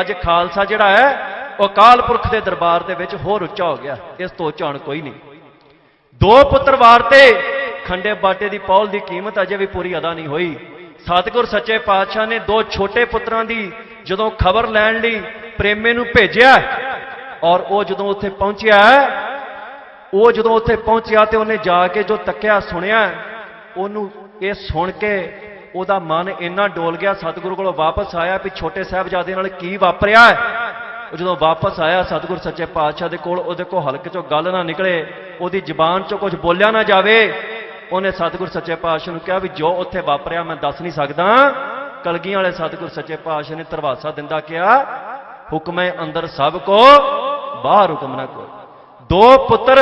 ਅੱਜ ਖਾਲਸਾ ਜਿਹੜਾ ਹੈ ਉਹ ਅਕਾਲ ਪੁਰਖ ਦੇ ਦਰਬਾਰ ਦੇ ਵਿੱਚ ਹੋਰ ਉੱਚਾ ਹੋ ਗਿਆ। ਇਸ ਤੋਂ ਉੱਚਾ ਹੁਣ ਕੋਈ ਨਹੀਂ। ਦੋ ਪੁੱਤਰ ਵਾਰ ਤੇ ਖੰਡੇ ਬਾਟੇ ਦੀ ਪੌਲ ਦੀ ਕੀਮਤ ਅਜੇ ਵੀ ਪੂਰੀ ਅਦਾ ਨਹੀਂ ਹੋਈ। ਸਤਿਗੁਰ ਸੱਚੇ ਪਾਤਸ਼ਾਹ ਨੇ ਦੋ ਛੋਟੇ ਪੁੱਤਰਾਂ ਦੀ ਜਦੋਂ ਖਬਰ ਲੈਣ ਲਈ ਪ੍ਰੇਮੇ ਨੂੰ ਭੇਜਿਆ ਔਰ ਉਹ ਜਦੋਂ ਉੱਥੇ ਪਹੁੰਚਿਆ, ਉਹ ਜਦੋਂ ਉੱਥੇ ਪਹੁੰਚਿਆ ਤੇ ਉਹਨੇ ਜਾ ਕੇ ਜੋ ਤੱਕਿਆ ਸੁਣਿਆ, ਉਹਨੂੰ ਇਹ ਸੁਣ ਕੇ ਉਹਦਾ ਮਨ ਇੰਨਾ ਡੋਲ ਗਿਆ। ਸਤਿਗੁਰੂ ਕੋਲੋਂ ਵਾਪਸ ਆਇਆ ਵੀ ਛੋਟੇ ਸਾਹਿਬਜ਼ਾਦੇ ਨਾਲ ਕੀ ਵਾਪਰਿਆ? ਜਦੋਂ ਵਾਪਸ ਆਇਆ, ਸਤਿਗੁਰ ਸੱਚੇ ਪਾਤਸ਼ਾਹ ਦੇ ਕੋਲ ਉਹਦੇ ਕੋਲ ਹਲਕ ਚੋਂ ਗੱਲ ਨਾ ਨਿਕਲੇ, ਉਹਦੀ ਜ਼ੁਬਾਨ ਚੋਂ ਕੁਝ ਬੋਲਿਆ ਨਾ ਜਾਵੇ, ਉਹਨੇ ਸਤਿਗੁਰ ਸੱਚੇ ਪਾਤਸ਼ਾਹ ਨੂੰ ਕਿਹਾ ਵੀ ਜੋ ਉੱਥੇ ਵਾਪਰਿਆ ਮੈਂ ਦੱਸ ਨਹੀਂ ਸਕਦਾ। ਕਲਗੀਆਂ ਵਾਲੇ ਸਤਿਗੁਰ ਸੱਚੇ ਪਾਤਸ਼ਾਹ ਨੇ ਧਰਵਾਸਾ ਦਿੰਦਾ ਕਿਹਾ, ਹੁਕਮੇ ਅੰਦਰ ਸਭ ਕੋ, ਬਾਹਰ ਹੁਕਮ ਨਾ ਕੋ ਦੋ ਪੁੱਤਰ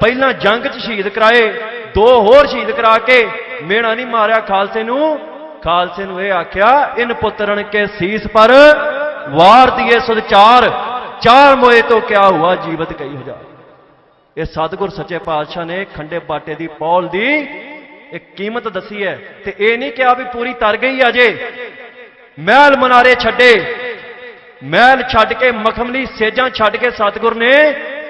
ਪਹਿਲਾਂ ਜੰਗ 'ਚ ਸ਼ਹੀਦ ਕਰਾਏ, ਦੋ ਹੋਰ ਸ਼ਹੀਦ ਕਰਾ ਕੇ ਮੇਣਾ ਨਹੀਂ ਮਾਰਿਆ ਖਾਲਸੇ ਨੂੰ। ਖਾਲਸੇ ਨੂੰ ਇਹ ਆਖਿਆ, ਇਨ ਪੁੱਤਰਨ ਕੇ ਸੀਸ ਪਰ ਵਾਰ ਦੀਏ ਸੁਧ ਚਾਰ ਚਾਰ ਮੋਏ ਤੋਂ ਕਿਆ ਹੁਆ ਜੀਵਤ ਕਈ ਹਜ਼ਾਰ ਇਹ ਸਤਿਗੁਰ ਸੱਚੇ ਪਾਤਸ਼ਾਹ ਨੇ ਖੰਡੇ ਬਾਟੇ ਦੀ ਪੌਲ ਦੀ ਇੱਕ ਕੀਮਤ ਦੱਸੀ ਹੈ ਤੇ ਇਹ ਨਹੀਂ ਕਿਹਾ ਵੀ ਪੂਰੀ ਤਰ ਗਈ ਅਜੇ ਮਹਿਲ ਮਨਾਰੇ ਛੱਡੇ, ਮਹਿਲ ਛੱਡ ਕੇ ਮਖਮਲੀ ਸੇਜਾਂ ਛੱਡ ਕੇ ਸਤਿਗੁਰ ਨੇ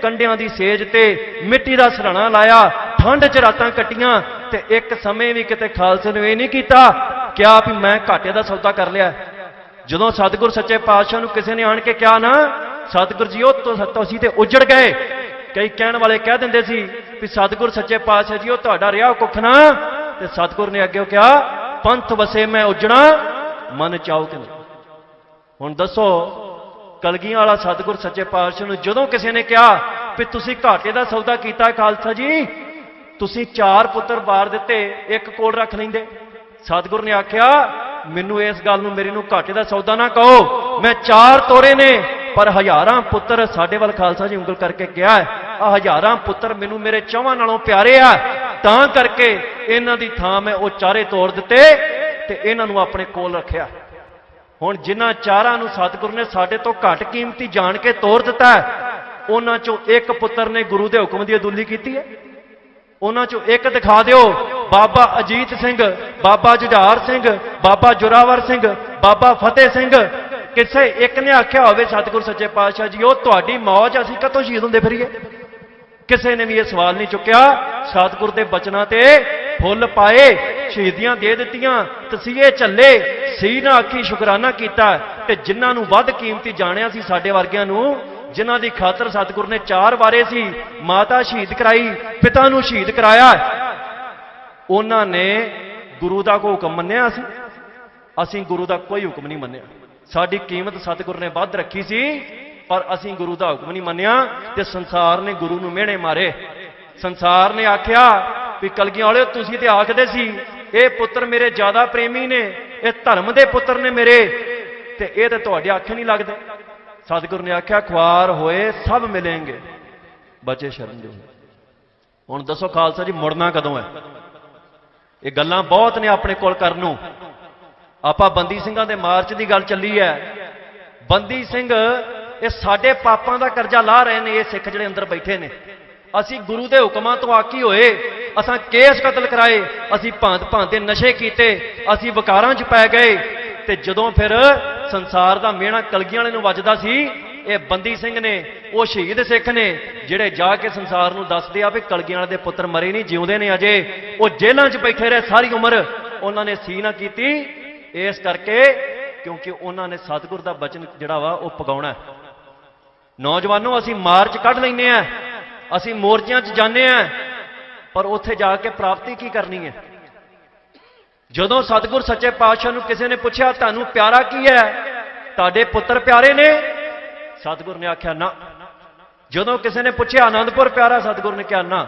ਕੰਡਿਆਂ ਦੀ ਸੇਜ ਤੇ ਮਿੱਟੀ ਦਾ ਸਰਾਣਾ ਲਾਇਆ, ਠੰਡ 'ਚ ਰਾਤਾਂ ਕੱਟੀਆਂ ਤੇ ਇੱਕ ਸਮੇਂ ਵੀ ਕਿਤੇ ਖਾਲਸੇ ਨੂੰ ਇਹ ਨਹੀਂ ਕੀਤਾ, ਕਿਹਾ ਵੀ ਮੈਂ ਘਾਟੇ ਦਾ ਸੌਦਾ ਕਰ ਲਿਆ। ਜਦੋਂ ਸਤਿਗੁਰ ਸੱਚੇ ਪਾਤਸ਼ਾਹ ਨੂੰ ਕਿਸੇ ਨੇ ਆਣ ਕੇ ਕਿਹਾ ਨਾ, ਸਤਿਗੁਰ ਜੀ, ਉਹ ਤੋਂ ਤੁਸੀਂ ਤੇ ਉਜੜ ਗਏ। ਕਈ ਕਹਿਣ ਵਾਲੇ ਕਹਿ ਦਿੰਦੇ ਸੀ ਵੀ ਸਤਿਗੁਰ ਸੱਚੇ ਪਾਤਸ਼ਾਹ ਜੀ, ਉਹ ਤੁਹਾਡਾ ਰਿਹਾ ਕੁੱਖ ਨਾ। ਤੇ ਸਤਿਗੁਰ ਨੇ ਅੱਗੇ ਕਿਹਾ, ਪੰਥ ਵਸੇ ਮੈਂ ਉਜਣਾ ਮਨ ਚਾਹੋ ਕਿ ਹੁਣ ਦੱਸੋ, ਕਲਗੀਆਂ ਵਾਲਾ ਸਤਿਗੁਰ ਸੱਚੇ ਪਾਤਸ਼ਾਹ ਨੂੰ ਜਦੋਂ ਕਿਸੇ ਨੇ ਕਿਹਾ ਵੀ ਤੁਸੀਂ ਘਾਟੇ ਦਾ ਸੌਦਾ ਕੀਤਾ ਖਾਲਸਾ ਜੀ, ਤੁਸੀਂ ਚਾਰ ਪੁੱਤਰ ਬਾਰ ਦਿੱਤੇ, ਇੱਕ ਕੋਲ ਰੱਖ ਲੈਂਦੇ। ਸਤਿਗੁਰ ਨੇ ਆਖਿਆ ਮੈਨੂੰ ਇਸ ਗੱਲ ਨੂੰ ਮੇਰੇ ਨੂੰ ਘਾਟੇ ਦਾ ਸੌਦਾ ਨਾ ਕਹੋ। ਮੈਂ ਚਾਰ ਤੋਰੇ ਨੇ, ਪਰ ਹਜ਼ਾਰਾਂ ਪੁੱਤਰ ਸਾਡੇ ਵੱਲ ਖਾਲਸਾ ਜੀ ਉਂਗਲ ਕਰਕੇ ਕਿਹਾ ਆ ਹਜ਼ਾਰਾਂ ਪੁੱਤਰ ਮੈਨੂੰ ਮੇਰੇ ਚੌਵਾਂ ਨਾਲੋਂ ਪਿਆਰੇ ਆ। ਤਾਂ ਕਰਕੇ ਇਹਨਾਂ ਦੀ ਥਾਂ ਮੈਂ ਉਹ ਚਾਰੇ ਤੋੜ ਦਿੱਤੇ ਤੇ ਇਹਨਾਂ ਨੂੰ ਆਪਣੇ ਕੋਲ ਰੱਖਿਆ। ਹੁਣ ਜਿਨ੍ਹਾਂ ਚਾਰਾਂ ਨੂੰ ਸਤਿਗੁਰੂ ਨੇ ਸਾਡੇ ਤੋਂ ਘੱਟ ਕੀਮਤੀ ਜਾਣ ਕੇ ਤੋੜ ਦਿੱਤਾ ਉਹਨਾਂ ਚੋਂ ਇੱਕ ਪੁੱਤਰ ਨੇ ਗੁਰੂ ਦੇ ਹੁਕਮ ਦੀ ਅਦੁੱਲੀ ਕੀਤੀ ਹੈ। ਉਹਨਾਂ ਚੋਂ ਇੱਕ ਦਿਖਾ ਦਿਓ ਬਾਬਾ ਅਜੀਤ ਸਿੰਘ, ਬਾਬਾ ਜੁਝਾਰ ਸਿੰਘ, ਬਾਬਾ ਜੁਰਾਵਰ ਸਿੰਘ, ਬਾਬਾ ਫਤਿਹ ਸਿੰਘ। ਕਿਸੇ ਇੱਕ ਨੇ ਆਖਿਆ ਹੋਵੇ, ਸਤਿਗੁਰ ਸੱਚੇ ਪਾਤਸ਼ਾਹ ਜੀ, ਉਹ ਤੁਹਾਡੀ ਮੌਜ ਅਸੀਂ ਕਦੋਂ ਸ਼ਹੀਦ ਹੁੰਦੇ ਫਿਰੀਏ? ਕਿਸੇ ਨੇ ਵੀ ਇਹ ਸਵਾਲ ਨਹੀਂ ਚੁੱਕਿਆ, ਸਤਿਗੁਰ ਦੇ ਬਚਨਾਂ ਤੇ ਫੁੱਲ ਪਾਏ, ਸ਼ਹੀਦੀਆਂ ਦੇ ਦਿੱਤੀਆਂ, ਤਸੀਹੇ ਝੱਲੇ ਸੀ ਨਾ ਆਖੀ ਸ਼ੁਕਰਾਨਾ ਕੀਤਾ ਤੇ ਜਿਨ੍ਹਾਂ ਨੂੰ ਵੱਧ ਕੀਮਤੀ ਜਾਣਿਆ ਸੀ ਸਾਡੇ ਵਰਗਿਆਂ ਨੂੰ, ਜਿਨ੍ਹਾਂ ਦੀ ਖਾਤਰ ਸਤਿਗੁਰ ਨੇ ਚਾਰ ਵਾਰੇ ਸੀ ਮਾਤਾ ਸ਼ਹੀਦ ਕਰਾਈ, ਪਿਤਾ ਨੂੰ ਸ਼ਹੀਦ ਕਰਾਇਆ। ਉਹਨਾਂ ਨੇ ਗੁਰੂ ਦਾ ਕੋਈ ਹੁਕਮ ਮੰਨਿਆ ਸੀ। ਅਸੀਂ ਗੁਰੂ ਦਾ ਕੋਈ ਹੁਕਮ ਨਹੀਂ ਮੰਨਿਆ। ਸਾਡੀ ਕੀਮਤ ਸਤਿਗੁਰ ਨੇ ਵੱਧ ਰੱਖੀ ਸੀ, ਪਰ ਅਸੀਂ ਗੁਰੂ ਦਾ ਹੁਕਮ ਨਹੀਂ ਮੰਨਿਆ ਤੇ ਸੰਸਾਰ ਨੇ ਗੁਰੂ ਨੂੰ ਮਿਹਣੇ ਮਾਰੇ। ਸੰਸਾਰ ਨੇ ਆਖਿਆ ਵੀ ਕਲਗੀਆਂ ਵਾਲਿਓ, ਤੁਸੀਂ ਤੇ ਆਖਦੇ ਸੀ, ਇਹ ਪੁੱਤਰ ਮੇਰੇ ਜ਼ਿਆਦਾ ਪ੍ਰੇਮੀ ਨੇ, ਇਹ ਧਰਮ ਦੇ ਪੁੱਤਰ ਨੇ ਮੇਰੇ, ਤੇ ਇਹ ਤੇ ਤੁਹਾਡੇ ਆਖੇ ਨਹੀਂ ਲੱਗਦੇ। ਸਤਿਗੁਰ ਨੇ ਆਖਿਆ, ਖੁਆਰ ਹੋਏ, ਸਭ ਮਿਲेंगे ਬਚੇ ਸ਼ਰਨ ਜੋ ਹੁਣ ਦੱਸੋ, ਖਾਲਸਾ ਜੀ, ਮੁੜਨਾ ਕਦੋਂ ਹੈ? ਇਹ ਗੱਲਾਂ ਬਹੁਤ ਨੇ ਆਪਣੇ ਕੋਲ ਕਰਨ ਨੂੰ। ਆਪਾਂ ਬੰਦੀ ਸਿੰਘਾਂ ਦੇ ਮਾਰਚ ਦੀ ਗੱਲ ਚੱਲੀ ਹੈ। ਬੰਦੀ ਸਿੰਘ, ਇਹ ਸਾਡੇ ਪਾਪਾਂ ਦਾ ਕਰਜ਼ਾ ਲਾ ਰਹੇ ਨੇ, ਇਹ ਸਿੱਖ ਜਿਹੜੇ ਅੰਦਰ ਬੈਠੇ ਨੇ। ਅਸੀਂ ਗੁਰੂ ਦੇ ਹੁਕਮਾਂ ਤੋਂ ਆਕੀ ਹੋਏ, ਅਸਾਂ ਕੇਸ ਕਤਲ ਕਰਾਏ, ਅਸੀਂ ਭਾਂਤ ਭਾਂਤ ਦੇ ਨਸ਼ੇ ਕੀਤੇ, ਅਸੀਂ ਵਿਕਾਰਾਂ 'ਚ ਪੈ ਗਏ। ਤੇ ਜਦੋਂ ਫਿਰ ਸੰਸਾਰ ਦਾ ਮਿਹਣਾ ਕਲਗੀਆਂ ਵਾਲੇ ਨੂੰ ਵੱਜਦਾ ਸੀ ਇਹ ਬੰਦੀ ਸਿੰਘ ਨੇ, ਉਹ ਸ਼ਹੀਦ ਸਿੱਖ ਨੇ, ਜਿਹੜੇ ਜਾ ਕੇ ਸੰਸਾਰ ਨੂੰ ਦੱਸਦੇ ਆ ਵੀ ਕਲਗੀਆਂ ਵਾਲੇ ਦੇ ਪੁੱਤਰ ਮਰੇ ਨਹੀਂ, ਜਿਉਂਦੇ ਨੇ ਅਜੇ, ਉਹ ਜੇਲ੍ਹਾਂ 'ਚ ਬੈਠੇ ਰਹੇ ਸਾਰੀ ਉਮਰ। ਉਹਨਾਂ ਨੇ ਸੀ ਨਾ ਕੀਤੀ ਇਸ ਕਰਕੇ ਕਿਉਂਕਿ ਉਹਨਾਂ ਨੇ ਸਤਿਗੁਰ ਦਾ ਬਚਨ ਜਿਹੜਾ ਵਾ, ਉਹ ਪਗਾਉਣਾ। ਹੈ। ਨੌਜਵਾਨੋ, ਅਸੀਂ ਮਾਰਚ ਕੱਢ ਲੈਨੇ ਆ। ਅਸੀਂ ਮੋਰਚਿਆਂ 'ਚ ਜਾਂਦੇ ਆ। ਪਰ ਉੱਥੇ ਜਾ ਕੇ ਪ੍ਰਾਪਤੀ ਕੀ ਕਰਨੀ ਹੈ? ਜਦੋਂ ਸਤਿਗੁਰ ਸੱਚੇ ਪਾਤਸ਼ਾਹ ਨੂੰ ਕਿਸੇ ਨੇ ਪੁੱਛਿਆ, ਤੁਹਾਨੂੰ ਪਿਆਰਾ ਕੀ ਹੈ? ਤੁਹਾਡੇ ਪੁੱਤਰ ਪਿਆਰੇ ਨੇ? ਸਤਿਗੁਰ ਨੇ ਆਖਿਆ, ਨਾ। ਜਦੋਂ ਕਿਸੇ ਨੇ ਪੁੱਛਿਆ, ਆਨੰਦਪੁਰ ਪਿਆਰਾ ਸਤਿਗੁਰ ਨੇ ਕਿਹਾ, ਨਾ।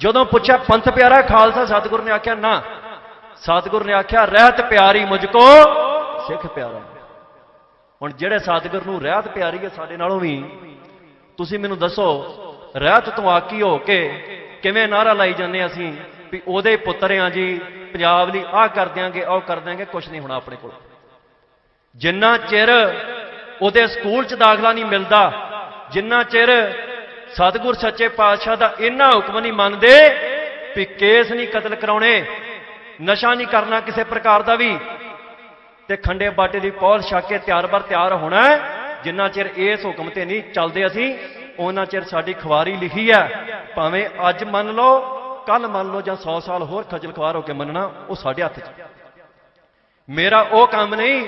ਜਦੋਂ ਪੁੱਛਿਆ, ਪੰਥ ਪਿਆਰਾ ਖਾਲਸਾ ਸਤਿਗੁਰ ਨੇ ਆਖਿਆ, ਨਾ। ਸਤਿਗੁਰ ਨੇ ਆਖਿਆ, ਰਹਿਤ ਪਿਆਰੀ ਮੁਝ ਕੋ ਸਿੱਖ ਪਿਆਰਾ ਹੁਣ ਜਿਹੜੇ ਸਤਿਗੁਰ ਨੂੰ ਰਹਿਤ ਪਿਆਰੀ ਹੈ, ਸਾਡੇ ਨਾਲੋਂ ਵੀ, ਤੁਸੀਂ ਮੈਨੂੰ ਦੱਸੋ, ਰਹਿਤ ਤੋਂ ਆਕੀ ਹੋ ਕੇ ਕਿਵੇਂ ਨਾਰਾ ਲਾਈ ਜਾਂਦੇ ਹਾਂ ਅਸੀਂ ਵੀ ਉਹਦੇ ਪੁੱਤਰ ਆ ਜੀ, ਪੰਜਾਬ ਲਈ ਆਹ ਕਰ ਦਿਆਂਗੇ, ਉਹ ਕਰ ਦਿਆਂਗੇ ਕੁਝ ਨਹੀਂ ਹੋਣਾ ਆਪਣੇ ਕੋਲ। ਜਿੰਨਾ ਚਿਰ ਉਹਦੇ ਸਕੂਲ 'ਚ ਦਾਖਲਾ ਨਹੀਂ ਮਿਲਦਾ। ਜਿੰਨਾ ਚਿਰ ਸਤਿਗੁਰ ਸੱਚੇ ਪਾਤਸ਼ਾਹ ਦਾ ਇੰਨਾ ਹੁਕਮ ਨਹੀਂ ਮੰਨਦੇ ਵੀ ਕੇਸ ਨਹੀਂ ਕਤਲ ਕਰਾਉਣੇ, ਨਸ਼ਾ ਨਹੀਂ ਕਰਨਾ ਕਿਸੇ ਪ੍ਰਕਾਰ ਦਾ ਵੀ, ਤੇ ਖੰਡੇ ਬਾਟੇ ਦੀ ਪੌਲ ਛੱਕ ਕੇ ਤਿਆਰ ਬਰ ਤਿਆਰ ਹੋਣਾ ਜਿੰਨਾ ਚਿਰ ਇਸ ਹੁਕਮ ਤੇ ਨਹੀਂ ਚੱਲਦੇ ਅਸੀਂ ਉਹਨਾਂ ਚਿਰ ਸਾਡੀ ਖਵਾਰੀ ਲਿਖੀ ਹੈ। ਭਾਵੇਂ ਅੱਜ ਮੰਨ ਲਓ ਕੱਲ ਮੰਨ ਲਓ ਜਾਂ 100 ਸਾਲ ਹੋਰ ਖਜਲ ਖਵਾਰ ਹੋ ਕੇ ਮੰਨਣਾ, ਉਹ ਸਾਡੇ ਹੱਥ 'ਚ। ਮੇਰਾ ਉਹ ਕੰਮ ਨਹੀਂ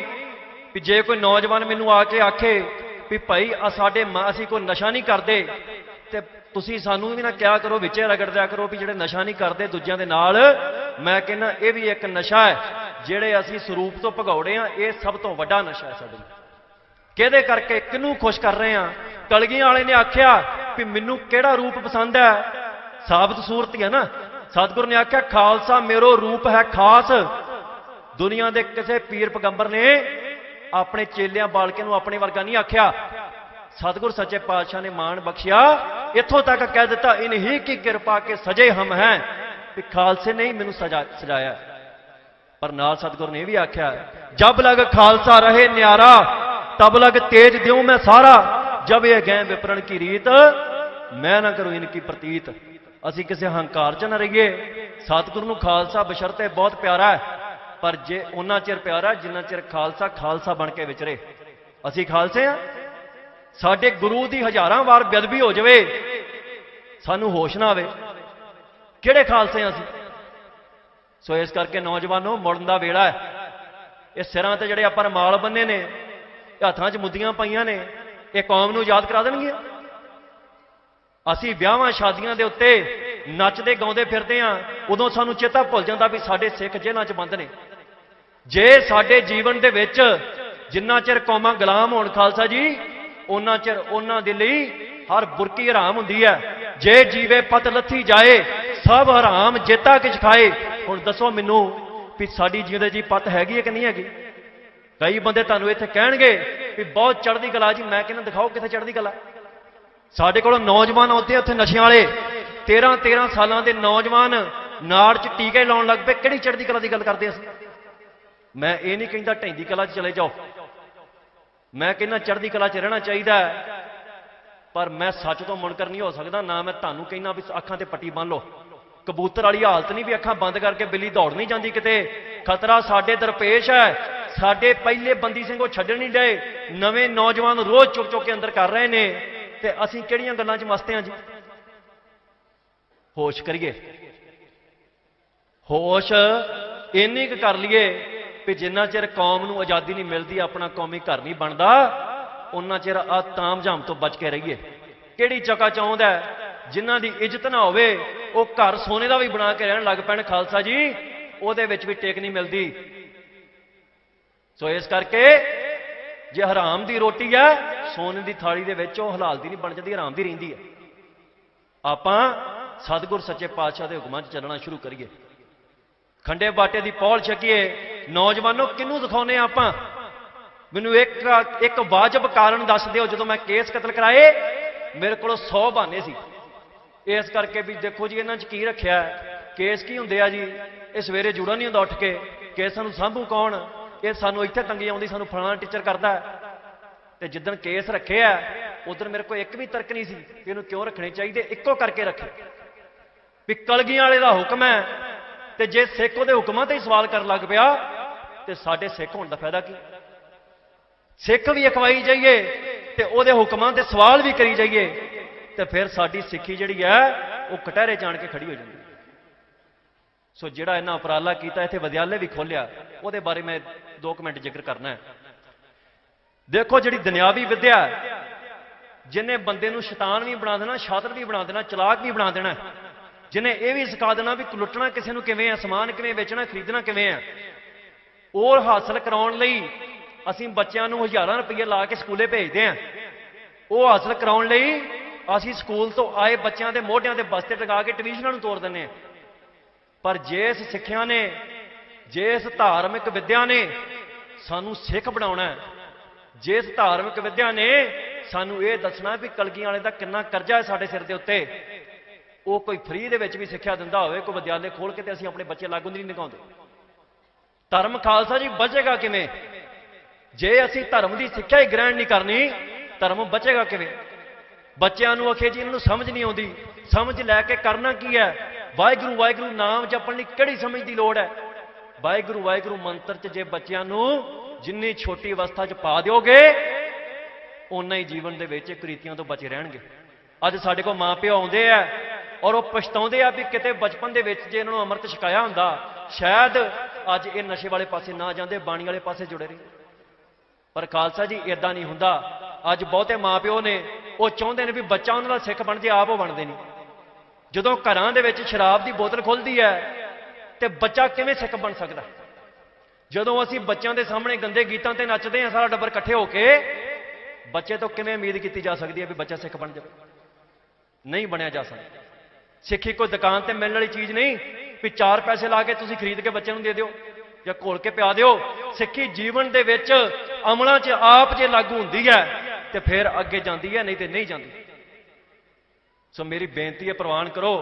ਵੀ ਜੇ ਕੋਈ ਨੌਜਵਾਨ ਮੈਨੂੰ ਆ ਕੇ ਆਖੇ ਵੀ ਭਾਈ ਆ ਸਾਡੇ ਮਾਂ, ਅਸੀਂ ਕੋਈ ਨਸ਼ਾ ਨਹੀਂ ਕਰਦੇ, ਤੇ ਤੁਸੀਂ ਸਾਨੂੰ ਵੀ ਨਾ ਕਿਹਾ ਕਰੋ, ਵਿੱਚੇ ਰਗੜ ਦਿਆ ਕਰੋ ਵੀ ਜਿਹੜੇ ਨਸ਼ਾ ਨਹੀਂ ਕਰਦੇ ਦੂਜਿਆਂ ਦੇ ਨਾਲ, ਮੈਂ ਕਹਿੰਦਾ ਇਹ ਵੀ ਇੱਕ ਨਸ਼ਾ ਹੈ, ਜਿਹੜੇ ਅਸੀਂ ਸਰੂਪ ਤੋਂ ਭਗੌੜੇ ਆ ਇਹ ਸਭ ਤੋਂ ਵੱਡਾ ਨਸ਼ਾ ਹੈ ਸਾਡੇ ਲਈ। ਕਿਹਦੇ ਕਰਕੇ ਕਿਹਨੂੰ ਖੁਸ਼ ਕਰ ਰਹੇ ਆ ਕਲਗੀਆਂ ਵਾਲੇ ਨੇ ਆਖਿਆ ਵੀ ਮੈਨੂੰ ਕਿਹੜਾ ਰੂਪ ਪਸੰਦ ਹੈ? ਸਾਬਤ ਸੂਰਤ ਹੈ ਨਾ। ਸਤਿਗੁਰ ਨੇ ਆਖਿਆ, ਖਾਲਸਾ ਮੇਰੋ ਰੂਪ ਹੈ ਖਾਸ। ਦੁਨੀਆ ਦੇ ਕਿਸੇ ਪੀਰ ਪੈਗੰਬਰ ਨੇ ਆਪਣੇ ਚੇਲਿਆਂ ਬਾਲਕੇ ਨੂੰ ਆਪਣੇ ਵਰਗਾ ਨਹੀਂ ਆਖਿਆ। ਸਤਿਗੁਰ ਸੱਚੇ ਪਾਤਸ਼ਾਹ ਨੇ ਮਾਣ ਬਖਸ਼ਿਆ। ਇੱਥੋਂ ਤੱਕ ਕਹਿ ਦਿੱਤਾ ਇਨਹੀ ਕੀ ਕਿਰਪਾ ਕੇ ਸਜੇ ਹਮ ਹੈ। ਵੀ ਖਾਲਸੇ ਨੇ ਹੀ ਮੈਨੂੰ ਸਜਾ, ਸਜਾਇਆ। ਪਰ ਨਾਲ ਸਤਿਗੁਰ ਨੇ ਇਹ ਵੀ ਆਖਿਆ, ਜਬ ਲਗ ਖਾਲਸਾ ਰਹੇ ਨਿਆਰਾ, ਤਬ ਲਗ ਤੇਜ ਦਿਉ ਮੈਂ ਸਾਰਾ। ਜਬ ਇਹ ਗਏ ਵਿਪਰਣ ਕੀ ਰੀਤ, ਮੈਂ ਨਾ ਕਰੂੰ ਇਨਕੀ ਪ੍ਰਤੀਤ। ਅਸੀਂ ਕਿਸੇ ਹੰਕਾਰ ਚ ਨਾ ਰਹੀਏ। ਸਤਿਗੁਰ ਨੂੰ ਖਾਲਸਾ ਬਸ਼ਰਤੇ ਬਹੁਤ ਪਿਆਰਾ ਹੈ। ਪਰ ਜੇ ਉਹਨਾਂ ਚਿਰ ਪਿਆਰਾ, ਜਿੰਨਾ ਚਿਰ ਖਾਲਸਾ ਖਾਲਸਾ ਬਣ ਕੇ ਵਿਚਰੇ। ਅਸੀਂ ਖਾਲਸੇ ਆ ਸਾਡੇ ਗੁਰੂ ਦੀ ਹਜ਼ਾਰਾਂ ਵਾਰ ਬੇਅਦਬੀ ਹੋ ਜਾਵੇ, ਸਾਨੂੰ ਹੋਸ਼ ਨਾ ਆਵੇ। ਕਿਹੜੇ ਖਾਲਸੇ ਆ ਅਸੀਂ? ਸੋ ਇਸ ਕਰਕੇ ਨੌਜਵਾਨੋ, ਮੁੜਨ ਦਾ ਵੇਲਾ ਹੈ। ਇਹ ਸਿਰਾਂ ਤੇ ਜਿਹੜੇ ਆਪਾਂ ਰਮਾਲ ਬੰਨੇ ਨੇ ਹੱਥਾਂ 'ਚ ਮੁੱਦੀਆਂ ਪਈਆਂ ਨੇ, ਇਹ ਕੌਮ ਨੂੰ ਯਾਦ ਕਰਾ ਦੇਣਗੇ ਅਸੀਂ ਵਿਆਹਾਂ, ਸ਼ਾਦੀਆਂ ਦੇ ਉੱਤੇ ਨੱਚਦੇ, ਗਾਉਂਦੇ ਫਿਰਦੇ ਆਂ ਉਦੋਂ ਸਾਨੂੰ ਚੇਤਾ ਭੁੱਲ ਜਾਂਦਾ ਵੀ ਸਾਡੇ ਸਿੱਖ ਜੇਲ੍ਹਾਂ 'ਚ ਬੰਦ ਨੇ। ਜੇ ਸਾਡੇ ਜੀਵਨ ਦੇ ਵਿੱਚ ਜਿੰਨਾ ਚਿਰ ਕੌਮਾਂ ਗੁਲਾਮ ਹੋਣ, ਖਾਲਸਾ ਜੀ ਉਹਨਾਂ ਚਿਰ ਉਹਨਾਂ ਦੇ ਲਈ ਹਰ ਬੁਰਕੀ ਹਰਾਮ ਹੁੰਦੀ ਹੈ। ਜੇ ਜੀਵੇ ਪਤ ਲੱਥੀ ਜਾਏ, ਸਭ ਹਰਾਮ ਜੇਤਾ ਕਿਛ ਖਾਏ। ਹੁਣ ਦੱਸੋ ਮੈਨੂੰ ਵੀ ਸਾਡੀ ਜੀਵਦੇ ਜੀ ਪਤ ਹੈਗੀ ਹੈ ਕਿ ਨਹੀਂ ਹੈਗੀ? ਕਈ ਬੰਦੇ ਤੁਹਾਨੂੰ ਇੱਥੇ ਕਹਿਣਗੇ ਵੀ ਬਹੁਤ ਚੜ੍ਹਦੀ ਕਲਾ ਜੀ, ਮੈਂ ਕਹਿੰਦਾ ਦਿਖਾਓ ਕਿੱਥੇ ਚੜ੍ਹਦੀ ਕਲਾ। ਸਾਡੇ ਕੋਲ ਨੌਜਵਾਨ ਆਉਂਦੇ ਆ ਉੱਥੇ ਨਸ਼ਿਆਂ ਵਾਲੇ। 13 13 ਸਾਲਾਂ ਦੇ ਨੌਜਵਾਨ ਨਾੜ 'ਚ ਟੀਕੇ ਲਾਉਣ ਲੱਗ ਪਏ। ਕਿਹੜੀ ਚੜ੍ਹਦੀ ਕਲਾ ਦੀ ਗੱਲ ਕਰਦੇ ਅਸੀਂ? ਮੈਂ ਇਹ ਨਹੀਂ ਕਹਿੰਦਾ ਢੈਂਦੀ ਕਲਾ 'ਚ ਚਲੇ ਜਾਓ। ਮੈਂ ਕਹਿੰਦਾ ਚੜ੍ਹਦੀ ਕਲਾ 'ਚ ਰਹਿਣਾ ਚਾਹੀਦਾ ਪਰ ਮੈਂ ਸੱਚ ਤੋਂ ਮੁਨਕਰ ਨਹੀਂ ਹੋ ਸਕਦਾ, ਨਾ ਮੈਂ ਤੁਹਾਨੂੰ ਕਹਿੰਦਾ ਵੀ ਅੱਖਾਂ ਤੇ ਪੱਟੀ ਬੰਨ ਲਓ। ਕਬੂਤਰ ਵਾਲੀ ਹਾਲਤ ਨਹੀਂ ਵੀ ਅੱਖਾਂ ਬੰਦ ਕਰਕੇ ਬਿੱਲੀ ਦੌੜ ਨਹੀਂ ਜਾਂਦੀ ਕਿਤੇ। ਖਤਰਾ ਸਾਡੇ ਦਰਪੇਸ਼ ਹੈ। ਸਾਡੇ ਪਹਿਲੇ ਬੰਦੀ ਸਿੰਘ ਉਹ ਛੱਡਣ ਨਹੀਂ ਡਏ। ਨਵੇਂ ਨੌਜਵਾਨ ਰੋਜ਼ ਚੁੱਕ ਚੁੱਕ ਕੇ ਅੰਦਰ ਕਰ ਰਹੇ ਨੇ। ਤੇ ਅਸੀਂ ਕਿਹੜੀਆਂ ਗੱਲਾਂ 'ਚ ਮਸਤੇ ਹਾਂ ਜੀ? ਹੋਸ਼ ਕਰੀਏ। ਹੋਸ਼ ਇੰਨੀ ਕੁ ਕਰ ਲਈਏ ਵੀ ਜਿੰਨਾ ਚਿਰ ਕੌਮ ਨੂੰ ਆਜ਼ਾਦੀ ਨਹੀਂ ਮਿਲਦੀ, ਆਪਣਾ ਕੌਮੀ ਘਰ ਨਹੀਂ ਬਣਦਾ ਉਹਨਾਂ ਚਿਰ ਆ ਤਾਮਝਾਮ ਤੋਂ ਬਚ ਕੇ ਰਹੀਏ। ਕਿਹੜੀ ਚਕਾ ਚਾਹੁੰਦਾ ਜਿਨ੍ਹਾਂ ਦੀ ਇੱਜ਼ਤ ਨਾ ਹੋਵੇ, ਉਹ ਘਰ ਸੋਨੇ ਦਾ ਵੀ ਬਣਾ ਕੇ ਰਹਿਣ ਲੱਗ ਪੈਣ ਖਾਲਸਾ ਜੀ, ਉਹਦੇ ਵਿੱਚ ਵੀ ਟੇਕ ਨਹੀਂ ਮਿਲਦੀ। ਸੋ ਇਸ ਕਰਕੇ ਜੇ ਹਰਾਮ ਦੀ ਰੋਟੀ ਹੈ, ਸੋਨੇ ਦੀ ਥਾਲੀ ਦੇ ਵਿੱਚ ਉਹ ਹਲਾਲ ਦੀ ਨਹੀਂ ਬਣ ਜਾਂਦੀ, ਹਰਾਮ ਦੀ ਰਹਿੰਦੀ ਹੈ। ਆਪਾਂ ਸਤਿਗੁਰ ਸੱਚੇ ਪਾਤਸ਼ਾਹ ਦੇ ਹੁਕਮਾਂ 'ਚ ਚੱਲਣਾ ਸ਼ੁਰੂ ਕਰੀਏ। ਖੰਡੇ ਬਾਟੇ ਦੀ ਪੌਲ ਛਕੀਏ। ਨੌਜਵਾਨੋ, ਕਿਹਨੂੰ ਦਿਖਾਉਨੇ ਆ ਆਪਾਂ? ਮੈਨੂੰ ਇੱਕ ਇੱਕ ਵਾਜਬ ਕਾਰਨ ਦੱਸ ਦਿਓ, ਜਦੋਂ ਮੈਂ ਕੇਸ ਕਤਲ ਕਰਾਏ, ਮੇਰੇ ਕੋਲ 100 ਬਹਾਨੇ ਸੀ। ਇਸ ਕਰਕੇ ਵੀ ਦੇਖੋ ਜੀ, ਇਹਨਾਂ 'ਚ ਕੀ ਰੱਖਿਆ ਕੇਸ ਕੀ ਹੁੰਦੇ ਆ ਜੀ? ਇਹ ਸਵੇਰੇ ਜੁੜਾ ਨਹੀਂ ਹੁੰਦਾ ਉੱਠ ਕੇ। ਕੇਸਾਂ ਨੂੰ ਸਾਂਭੂ ਕੌਣ? ਇਹ ਸਾਨੂੰ ਇੱਥੇ ਤੰਗੀ ਆਉਂਦੀ, ਸਾਨੂੰ ਫਲਾਣਾ ਟੀਚਰ ਕਰਦਾ ਹੈ। ਤੇ ਜਿੱਦਣ ਕੇਸ ਰੱਖੇ ਰੱਖਿਆ ਉਦੋਂ ਮੇਰੇ ਕੋਲ ਇੱਕ ਵੀ ਤਰਕ ਨਹੀਂ ਸੀ ਕਿ ਇਹਨੂੰ ਕਿਉਂ ਰੱਖਣੇ ਚਾਹੀਦੇ, ਇੱਕੋ ਕਰਕੇ ਰੱਖੇ। ਵੀ ਕਲਗੀਆਂ ਵਾਲੇ ਦਾ ਹੁਕਮ ਹੈ ਤੇ ਜੇ ਸਿੱਖ ਉਹਦੇ ਹੁਕਮਾਂ ਤੇ ਹੀ ਸਵਾਲ ਕਰਨ ਲੱਗ ਪਿਆ ਤੇ ਸਾਡੇ ਸਿੱਖ ਹੋਣ ਦਾ ਫਾਇਦਾ ਕੀ? ਸਿੱਖ ਵੀ ਅਖਵਾਈ ਜਾਈਏ ਤੇ ਉਹਦੇ ਹੁਕਮਾਂ ਤੇ ਸਵਾਲ ਵੀ ਕਰੀ ਜਾਈਏ ਤੇ ਫਿਰ ਸਾਡੀ ਸਿੱਖੀ ਜਿਹੜੀ ਹੈ ਉਹ ਕਟਹਿਰੇ ਜਾਣ ਕੇ ਖੜੀ ਹੋ ਜਾਂਦੀ ਸੋ ਜਿਹੜਾ ਇਹਨਾਂ ਉਪਰਾਲਾ ਕੀਤਾ ਇੱਥੇ ਵਿਦਿਆਲੇ ਵੀ ਖੋਲਿਆ ਉਹਦੇ ਬਾਰੇ ਮੈਂ 2 ਮਿੰਟ ਜ਼ਿਕਰ ਕਰਨਾ ਹੈ। ਦੇਖੋ ਜਿਹੜੀ ਦੁਨਿਆਵੀ ਵਿੱਦਿਆ ਹੈ, ਜਿਹਨੇ ਬੰਦੇ ਨੂੰ ਸ਼ੈਤਾਨ ਵੀ ਬਣਾ ਦੇਣਾ ਸ਼ਾਤਰ ਵੀ ਬਣਾ ਦੇਣਾ ਚਲਾਕ ਵੀ ਬਣਾ ਦੇਣਾ ਜਿਹਨੇ ਇਹ ਵੀ ਸਿਖਾ ਦੇਣਾ ਵੀ ਲੁੱਟਣਾ ਕਿਸੇ ਨੂੰ ਕਿਵੇਂ ਹੈ ਸਮਾਨ ਕਿਵੇਂ ਵੇਚਣਾ, ਖਰੀਦਣਾ ਕਿਵੇਂ ਹੈ ਉਹ ਹਾਸਲ ਕਰਾਉਣ ਲਈ ਅਸੀਂ ਬੱਚਿਆਂ ਨੂੰ ਹਜ਼ਾਰਾਂ ਰੁਪਏ ਲਾ ਕੇ ਸਕੂਲੇ ਭੇਜਦੇ ਹਾਂ। ਉਹ ਹਾਸਲ ਕਰਾਉਣ ਲਈ ਅਸੀਂ ਸਕੂਲ ਤੋਂ ਆਏ ਬੱਚਿਆਂ ਦੇ ਮੋਢਿਆਂ ਤੇ ਬਸਤੇ ਟਿਕਾ ਕੇ ਟਿਊਸ਼ਨਾਂ ਨੂੰ ਤੋੜ ਦਿੰਦੇ ਹਾਂ। ਪਰ ਜਿਸ ਸਿੱਖਿਆ ਨੇ ਜਿਸ ਧਾਰਮਿਕ ਵਿਦਿਆ ਨੇ ਸਾਨੂੰ ਸਿੱਖ ਬਣਾਉਣਾ ਹੈ ਜਿਸ ਧਾਰਮਿਕ ਵਿਦਿਆ ਨੇ ਸਾਨੂੰ ਇਹ ਦੱਸਣਾ ਵੀ ਕਲਗੀਆਂ ਵਾਲੇ ਦਾ ਕਿੰਨਾ ਕਰਜ਼ਾ ਹੈ ਸਾਡੇ ਸਿਰ ਦੇ ਉੱਤੇ ਉਹ ਕੋਈ ਫ੍ਰੀ ਦੇ ਵਿੱਚ ਵੀ ਸਿੱਖਿਆ ਦਿੰਦਾ ਹੋਵੇ, ਕੋਈ ਵਿਦਿਆਲੇ ਖੋਲ ਕੇ ਤੇ ਅਸੀਂ ਆਪਣੇ ਬੱਚੇ ਲਾਗੂ ਨਹੀਂ ਨਿਗਾਉਂਦੇ ਧਰਮ ਖਾਲਸਾ ਜੀ ਬਚੇਗਾ ਕਿਵੇਂ? ਜੇ ਅਸੀਂ ਧਰਮ ਦੀ ਸਿੱਖਿਆ ਹੀ ਗ੍ਰਹਿਣ ਨਹੀਂ ਕਰਨੀ, ਧਰਮ ਬਚੇਗਾ ਕਿਵੇਂ? ਬੱਚਿਆਂ ਨੂੰ ਅਖੇ ਜੀ, ਇਹਨਾਂ ਨੂੰ ਸਮਝ ਨਹੀਂ ਆਉਂਦੀ। ਸਮਝ ਲੈ ਕੇ ਕਰਨਾ ਕੀ ਹੈ? ਵਾਹਿਗੁਰੂ ਵਾਹਿਗੁਰੂ ਨਾਮ ਜਪਣ ਲਈ ਕਿਹੜੀ ਸਮਝ ਦੀ ਲੋੜ ਹੈ? ਵਾਹਿਗੁਰੂ ਵਾਹਿਗੁਰੂ ਮੰਤਰ 'ਚ ਜੇ ਬੱਚਿਆਂ ਨੂੰ ਜਿੰਨੀ ਛੋਟੀ ਅਵਸਥਾ 'ਚ ਪਾ ਦਿਓਗੇ, ਓਨਾ ਹੀ ਜੀਵਨ ਦੇ ਵਿੱਚ ਕੁਰੀਤੀਆਂ ਤੋਂ ਬਚੇ ਰਹਿਣਗੇ। ਅੱਜ ਸਾਡੇ ਕੋਲ ਮਾਪਿਓ ਆਉਂਦੇ ਆ ਔਰ ਉਹ ਪਛਤਾਉਂਦੇ ਆ ਵੀ ਕਿਤੇ ਬਚਪਨ ਦੇ ਵਿੱਚ ਜੇ ਇਹਨਾਂ ਨੂੰ ਅੰਮ੍ਰਿਤ ਛਕਾਇਆ ਹੁੰਦਾ, ਸ਼ਾਇਦ ਅੱਜ ਇਹ ਨਸ਼ੇ ਵਾਲੇ ਪਾਸੇ ਨਾ ਜਾਂਦੇ, ਬਾਣੀ ਵਾਲੇ ਪਾਸੇ ਜੁੜੇ ਰਹੇ। ਪਰ ਖਾਲਸਾ ਜੀ ਇਦਾਂ ਨਹੀਂ ਹੁੰਦਾ। ਅੱਜ ਬਹੁਤੇ ਮਾਪਿਓ ਨੇ ਉਹ ਚਾਹੁੰਦੇ ਨੇ ਵੀ ਬੱਚਾ ਉਹਨਾਂ ਦਾ ਸਿੱਖ ਬਣ ਜੇ, ਆਪ ਉਹ ਬਣਦੇ ਨਹੀਂ ਜਦੋਂ ਘਰਾਂ ਦੇ ਵਿੱਚ ਸ਼ਰਾਬ ਦੀ ਬੋਤਲ ਖੁੱਲਦੀ ਹੈ, ਤੇ ਬੱਚਾ ਕਿਵੇਂ ਸਿੱਖ ਬਣ ਸਕਦਾ? ਜਦੋਂ ਅਸੀਂ ਬੱਚਿਆਂ ਦੇ ਸਾਹਮਣੇ ਗੰਦੇ ਗੀਤਾਂ ਤੇ ਨੱਚਦੇ ਹਾਂ, ਸਾਰਾ ਟੱਬਰ ਇਕੱਠੇ ਹੋ ਕੇ, ਬੱਚੇ ਤੋਂ ਕਿਵੇਂ ਉਮੀਦ ਕੀਤੀ ਜਾ ਸਕਦੀ ਹੈ ਵੀ ਬੱਚਾ ਸਿੱਖ ਬਣ ਜਾਵੇ? ਨਹੀਂ ਬਣਿਆ ਜਾ ਸਕਦਾ। ਸਿੱਖੀ ਕੋਈ ਦੁਕਾਨ ਤੇ ਮਿਲਣ ਵਾਲੀ ਚੀਜ਼ ਨਹੀਂ, ਵੀ ਚਾਰ ਪੈਸੇ ਲਾ ਕੇ ਤੁਸੀਂ ਖਰੀਦ ਕੇ ਬੱਚੇ ਨੂੰ ਦੇ ਦਿਓ ਜਾਂ ਘੋਲ ਕੇ ਪਿਆ ਦਿਓ। ਸਿੱਖੀ ਜੀਵਨ ਦੇ ਵਿੱਚ ਅਮਲਾਂ 'ਚ ਆਪ ਜੇ ਲਾਗੂ ਹੁੰਦੀ ਹੈ, ਤੇ ਫਿਰ ਅੱਗੇ ਜਾਂਦੀ ਹੈ, ਨਹੀਂ ਤੇ ਨਹੀਂ ਜਾਂਦੀ। ਸੋ ਮੇਰੀ ਬੇਨਤੀ ਹੈ, ਪ੍ਰਵਾਨ ਕਰੋ।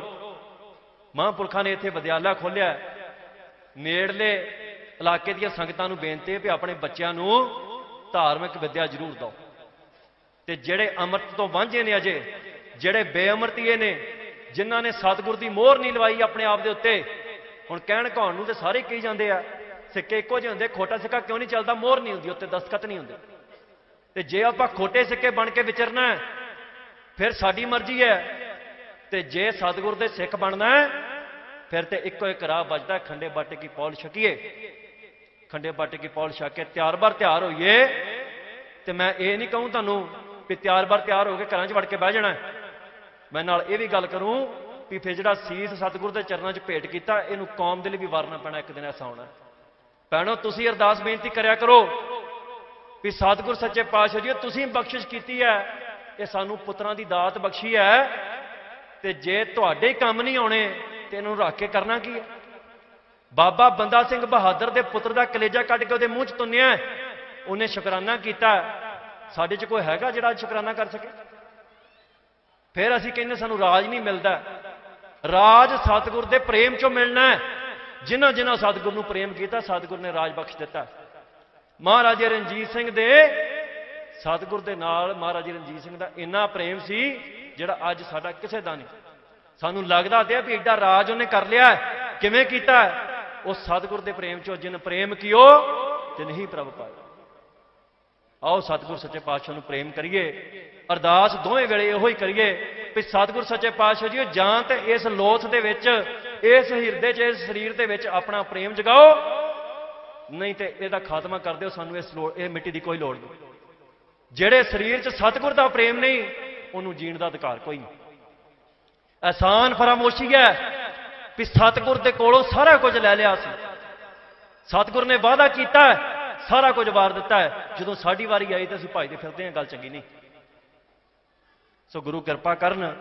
ਮਹਾਂਪੁਰਖਾਂ ਨੇ ਇੱਥੇ ਵਿਦਿਆਲਾ ਖੋਲਿਆ ਨੇੜਲੇ ਇਲਾਕੇ ਦੀਆਂ ਸੰਗਤਾਂ ਨੂੰ ਬੇਨਤੀ ਹੈ ਵੀ ਆਪਣੇ ਬੱਚਿਆਂ ਨੂੰ ਧਾਰਮਿਕ ਵਿੱਦਿਆ ਜ਼ਰੂਰ ਦਿਓ। ਤੇ ਜਿਹੜੇ ਅੰਮ੍ਰਿਤ ਤੋਂ ਵਾਂਝੇ ਨੇ ਅਜੇ, ਜਿਹੜੇ ਬੇਅਮਰਤੀਏ ਨੇ ਜਿਨ੍ਹਾਂ ਨੇ ਸਤਿਗੁਰ ਦੀ ਮੋਹਰ ਨਹੀਂ ਲਵਾਈ ਆਪਣੇ ਆਪ ਦੇ ਉੱਤੇ। ਹੁਣ ਕਹਿਣ ਕੌਣ ਨੂੰ ਤੇ ਸਾਰੇ ਕਹੀ ਜਾਂਦੇ ਆ, ਸਿੱਕੇ ਇੱਕੋ ਜਿਹੇ ਹੁੰਦੇ, ਖੋਟਾ ਸਿੱਕਾ ਕਿਉਂ ਨਹੀਂ ਚੱਲਦਾ? ਮੋਹਰ ਨਹੀਂ ਹੁੰਦੀ ਉੱਤੇ, ਦਸਤਖਤ ਨਹੀਂ ਹੁੰਦੇ। ਤੇ ਜੇ ਆਪਾਂ ਖੋਟੇ ਸਿੱਕੇ ਬਣ ਕੇ ਵਿਚਰਨਾ ਫਿਰ ਸਾਡੀ ਮਰਜ਼ੀ ਹੈ। ਤੇ ਜੇ ਸਤਿਗੁਰ ਦੇ ਸਿੱਖ ਬਣਨਾ ਫਿਰ ਤੇ ਇੱਕੋ ਇੱਕ ਰਾਹ ਬਚਦਾ ਖੰਡੇ ਬਾਟੇ ਕੀ ਪੌਲ ਛਕੀਏ। ਖੰਡੇ ਬਾਟੇ ਕੀ ਪੌਲ ਛਕ ਕੇ ਤਿਆਰ ਬਰ ਤਿਆਰ ਹੋਈਏ। ਤੇ ਮੈਂ ਇਹ ਨਹੀਂ ਕਹੂੰ ਤੁਹਾਨੂੰ ਵੀ ਤਿਆਰ ਬਰ ਤਿਆਰ ਹੋ ਕੇ ਘਰਾਂ 'ਚ ਵੜ ਕੇ ਬਹਿ ਜਾਣਾ ਮੈਂ ਨਾਲ ਇਹ ਵੀ ਗੱਲ ਕਰੂੰ ਵੀ ਫਿਰ ਜਿਹੜਾ ਸੀਸ ਸਤਿਗੁਰ ਦੇ ਚਰਨਾਂ 'ਚ ਭੇਟ ਕੀਤਾ, ਇਹਨੂੰ ਕੌਮ ਦੇ ਲਈ ਵੀ ਵਾਰਨਾ ਪੈਣਾ ਇੱਕ ਦਿਨ ਐਸਾ ਹੋਣਾ। ਭੈਣੋ, ਤੁਸੀਂ ਅਰਦਾਸ ਬੇਨਤੀ ਕਰਿਆ ਕਰੋ ਵੀ ਸਤਿਗੁਰ ਸੱਚੇ ਪਾਤਸ਼ਾਹ ਜੀ, ਤੁਸੀਂ ਬਖਸ਼ਿਸ਼ ਕੀਤੀ ਹੈ, ਇਹ ਸਾਨੂੰ ਪੁੱਤਰਾਂ ਦੀ ਦਾਤ ਬਖਸ਼ੀ ਹੈ ਤੇ ਜੇ ਤੁਹਾਡੇ ਕੰਮ ਨਹੀਂ ਆਉਣੇ ਤੇ ਇਹਨੂੰ ਰੱਖ ਕੇ ਕਰਨਾ ਕੀ ਹੈ? ਬਾਬਾ ਬੰਦਾ ਸਿੰਘ ਬਹਾਦਰ ਦੇ ਪੁੱਤਰ ਦਾ ਕਲੇਜਾ ਕੱਢ ਕੇ ਉਹਦੇ ਮੂੰਹ 'ਚ ਤੁੰਨਿਆ, ਉਹਨੇ ਸ਼ੁਕਰਾਨਾ ਕੀਤਾ। ਸਾਡੇ 'ਚ ਕੋਈ ਹੈਗਾ ਜਿਹੜਾ ਸ਼ੁਕਰਾਨਾ ਕਰ ਸਕੇ? ਫਿਰ ਅਸੀਂ ਕਹਿੰਦੇ ਸਾਨੂੰ ਰਾਜ ਨਹੀਂ ਮਿਲਦਾ। ਰਾਜ ਸਤਿਗੁਰ ਦੇ ਪ੍ਰੇਮ 'ਚੋਂ ਮਿਲਣਾ ਹੈ। ਜਿਨ੍ਹਾਂ ਜਿਨ੍ਹਾਂ ਸਤਿਗੁਰ ਨੂੰ ਪ੍ਰੇਮ ਕੀਤਾ, ਸਤਿਗੁਰ ਨੇ ਰਾਜ ਬਖਸ਼ ਦਿੱਤਾ। ਮਹਾਰਾਜਾ ਰਣਜੀਤ ਸਿੰਘ ਦੇ ਸਤਿਗੁਰ ਦੇ ਨਾਲ ਮਹਾਰਾਜਾ ਰਣਜੀਤ ਸਿੰਘ ਦਾ ਇੰਨਾ ਪ੍ਰੇਮ ਸੀ, ਜਿਹੜਾ ਅੱਜ ਸਾਡਾ ਕਿਸੇ ਦਾ ਨਹੀਂ। ਸਾਨੂੰ ਲੱਗਦਾ ਤੇ ਵੀ ਐਡਾ ਰਾਜ ਉਹਨੇ ਕਰ ਲਿਆ ਕਿਵੇਂ ਕੀਤਾ ਉਹ ਸਤਿਗੁਰ ਦੇ ਪ੍ਰੇਮ ਚੋਂ, ਜਿਨ ਪ੍ਰੇਮ ਕੀਓ ਤੇ ਨਹੀਂ ਪ੍ਰਭ ਪਾਇਆ ਆਓ ਸਤਿਗੁਰ ਸੱਚੇ ਪਾਤਸ਼ਾਹ ਨੂੰ ਪ੍ਰੇਮ ਕਰੀਏ, ਅਰਦਾਸ ਦੋਵੇਂ ਵੇਲੇ ਇਹੋ ਹੀ ਕਰੀਏ ਵੀ ਸਤਿਗੁਰ ਸੱਚੇ ਪਾਤਸ਼ਾਹ ਜੀ ਜਾਂ ਤੇ ਇਸ ਲੋਥ ਦੇ ਵਿੱਚ, ਇਸ ਹਿਰਦੇ 'ਚ, ਇਸ ਸਰੀਰ ਦੇ ਵਿੱਚ ਆਪਣਾ ਪ੍ਰੇਮ ਜਗਾਓ, ਨਹੀਂ ਤੇ ਇਹਦਾ ਖਾਤਮਾ ਕਰ ਦਿਓ, ਸਾਨੂੰ ਇਸ ਲੋੜ, ਇਹ ਮਿੱਟੀ ਦੀ ਕੋਈ ਲੋੜ ਨਹੀਂ। ਜਿਹੜੇ ਸਰੀਰ 'ਚ ਸਤਿਗੁਰ ਦਾ ਪ੍ਰੇਮ ਨਹੀਂ, ਉਹਨੂੰ ਜੀਣ ਦਾ ਅਧਿਕਾਰ ਕੋਈ ਨਹੀਂ। ਆਸਾਨ ਫਰਾਮੋਸ਼ੀ ਹੈ ਵੀ ਸਤਿਗੁਰ ਦੇ ਕੋਲੋਂ ਸਾਰਾ ਕੁਝ ਲੈ ਲਿਆ ਸੀ। ਸਤਿਗੁਰ ਨੇ ਵਾਅਦਾ ਕੀਤਾ ਸਾਰਾ ਕੁਝ ਵਾਰ ਦਿੱਤਾ ਹੈ। ਜਦੋਂ ਸਾਡੀ ਵਾਰੀ ਆਈ ਤਾਂ ਅਸੀਂ ਭਜਦੇ ਫਿਰਦੇ ਹਾਂ, ਗੱਲ ਚੰਗੀ ਨਹੀਂ। ਸੋ ਗੁਰੂ ਕਿਰਪਾ ਕਰਨ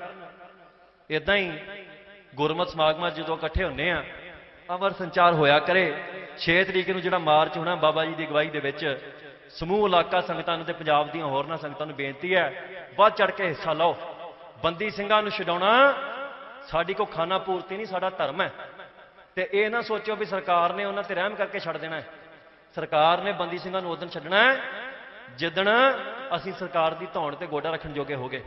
ਇਦਾਂ ਹੀ ਗੁਰਮਤ ਸਮਾਗਮਾਂ 'ਚ ਜਦੋਂ ਇਕੱਠੇ ਹੁੰਨੇ ਆ ਅਮਰ ਸੰਚਾਰ ਹੋਇਆ ਕਰੇ। 6 ਤਰੀਕ ਨੂੰ ਜਿਹੜਾ ਮਾਰਚ ਹੋਣਾ ਬਾਬਾ ਜੀ ਦੀ ਅਗਵਾਈ ਦੇ ਵਿੱਚ, ਸਮੂਹ ਇਲਾਕਾ ਸੰਗਤਾਂ ਨੂੰ ਤੇ ਪੰਜਾਬ ਦੀਆਂ ਹੋਰਨਾਂ ਸੰਗਤਾਂ ਨੂੰ ਬੇਨਤੀ ਹੈ, ਵੱਧ ਚੜ ਕੇ ਹਿੱਸਾ ਲਓ। ਬੰਦੀ ਸਿੰਘਾਂ ਨੂੰ ਛਡਾਉਣਾ, ਸਾਡੀ ਕੋ ਖਾਨਾ ਪੂਰਤੀ ਨਹੀਂ, ਸਾਡਾ ਧਰਮ ਹੈ। ਤੇ ਇਹ ਨਾ ਸੋਚੋ ਵੀ ਸਰਕਾਰ ਨੇ ਉਹਨਾਂ ਤੇ ਰਹਿਮ ਕਰਕੇ ਛੱਡ ਦੇਣਾ ਹੈ। ਸਰਕਾਰ ਨੇ ਬੰਦੀ ਸਿੰਘਾਂ ਨੂੰ ਉਦੋਂ ਛੱਡਣਾ ਹੈ, ਜਿੱਦਣ ਅਸੀਂ ਸਰਕਾਰ ਦੀ ਧੌਣ ਤੇ ਗੋਡਾ ਰੱਖਣ ਜੋਗੇ ਹੋਗੇ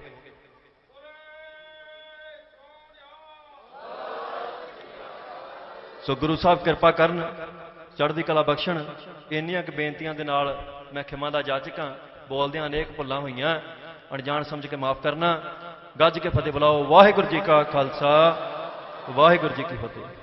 ਸੋ ਗੁਰੂ ਸਾਹਿਬ ਕਿਰਪਾ ਕਰਨ, ਚੜ੍ਹਦੀ ਕਲਾ ਬਖਸ਼ਣ, ਇੰਨੀਆਂ ਕੁ ਬੇਨਤੀਆਂ ਦੇ ਨਾਲ ਮੈਂ ਖਿਮਾ ਦਾ ਜਾਚਕ ਹਾਂ, ਬੋਲਦਿਆਂ ਅਨੇਕ ਭੁੱਲਾਂ ਹੋਈਆਂ, ਅਣਜਾਣ ਸਮਝ ਕੇ ਮਾਫ ਕਰਨਾ, ਗੱਜ ਕੇ ਫਤਿਹ ਬੁਲਾਓ, ਵਾਹਿਗੁਰੂ ਜੀ ਕਾ ਖਾਲਸਾ, ਵਾਹਿਗੁਰੂ ਜੀ ਕੀ ਫਤਿਹ।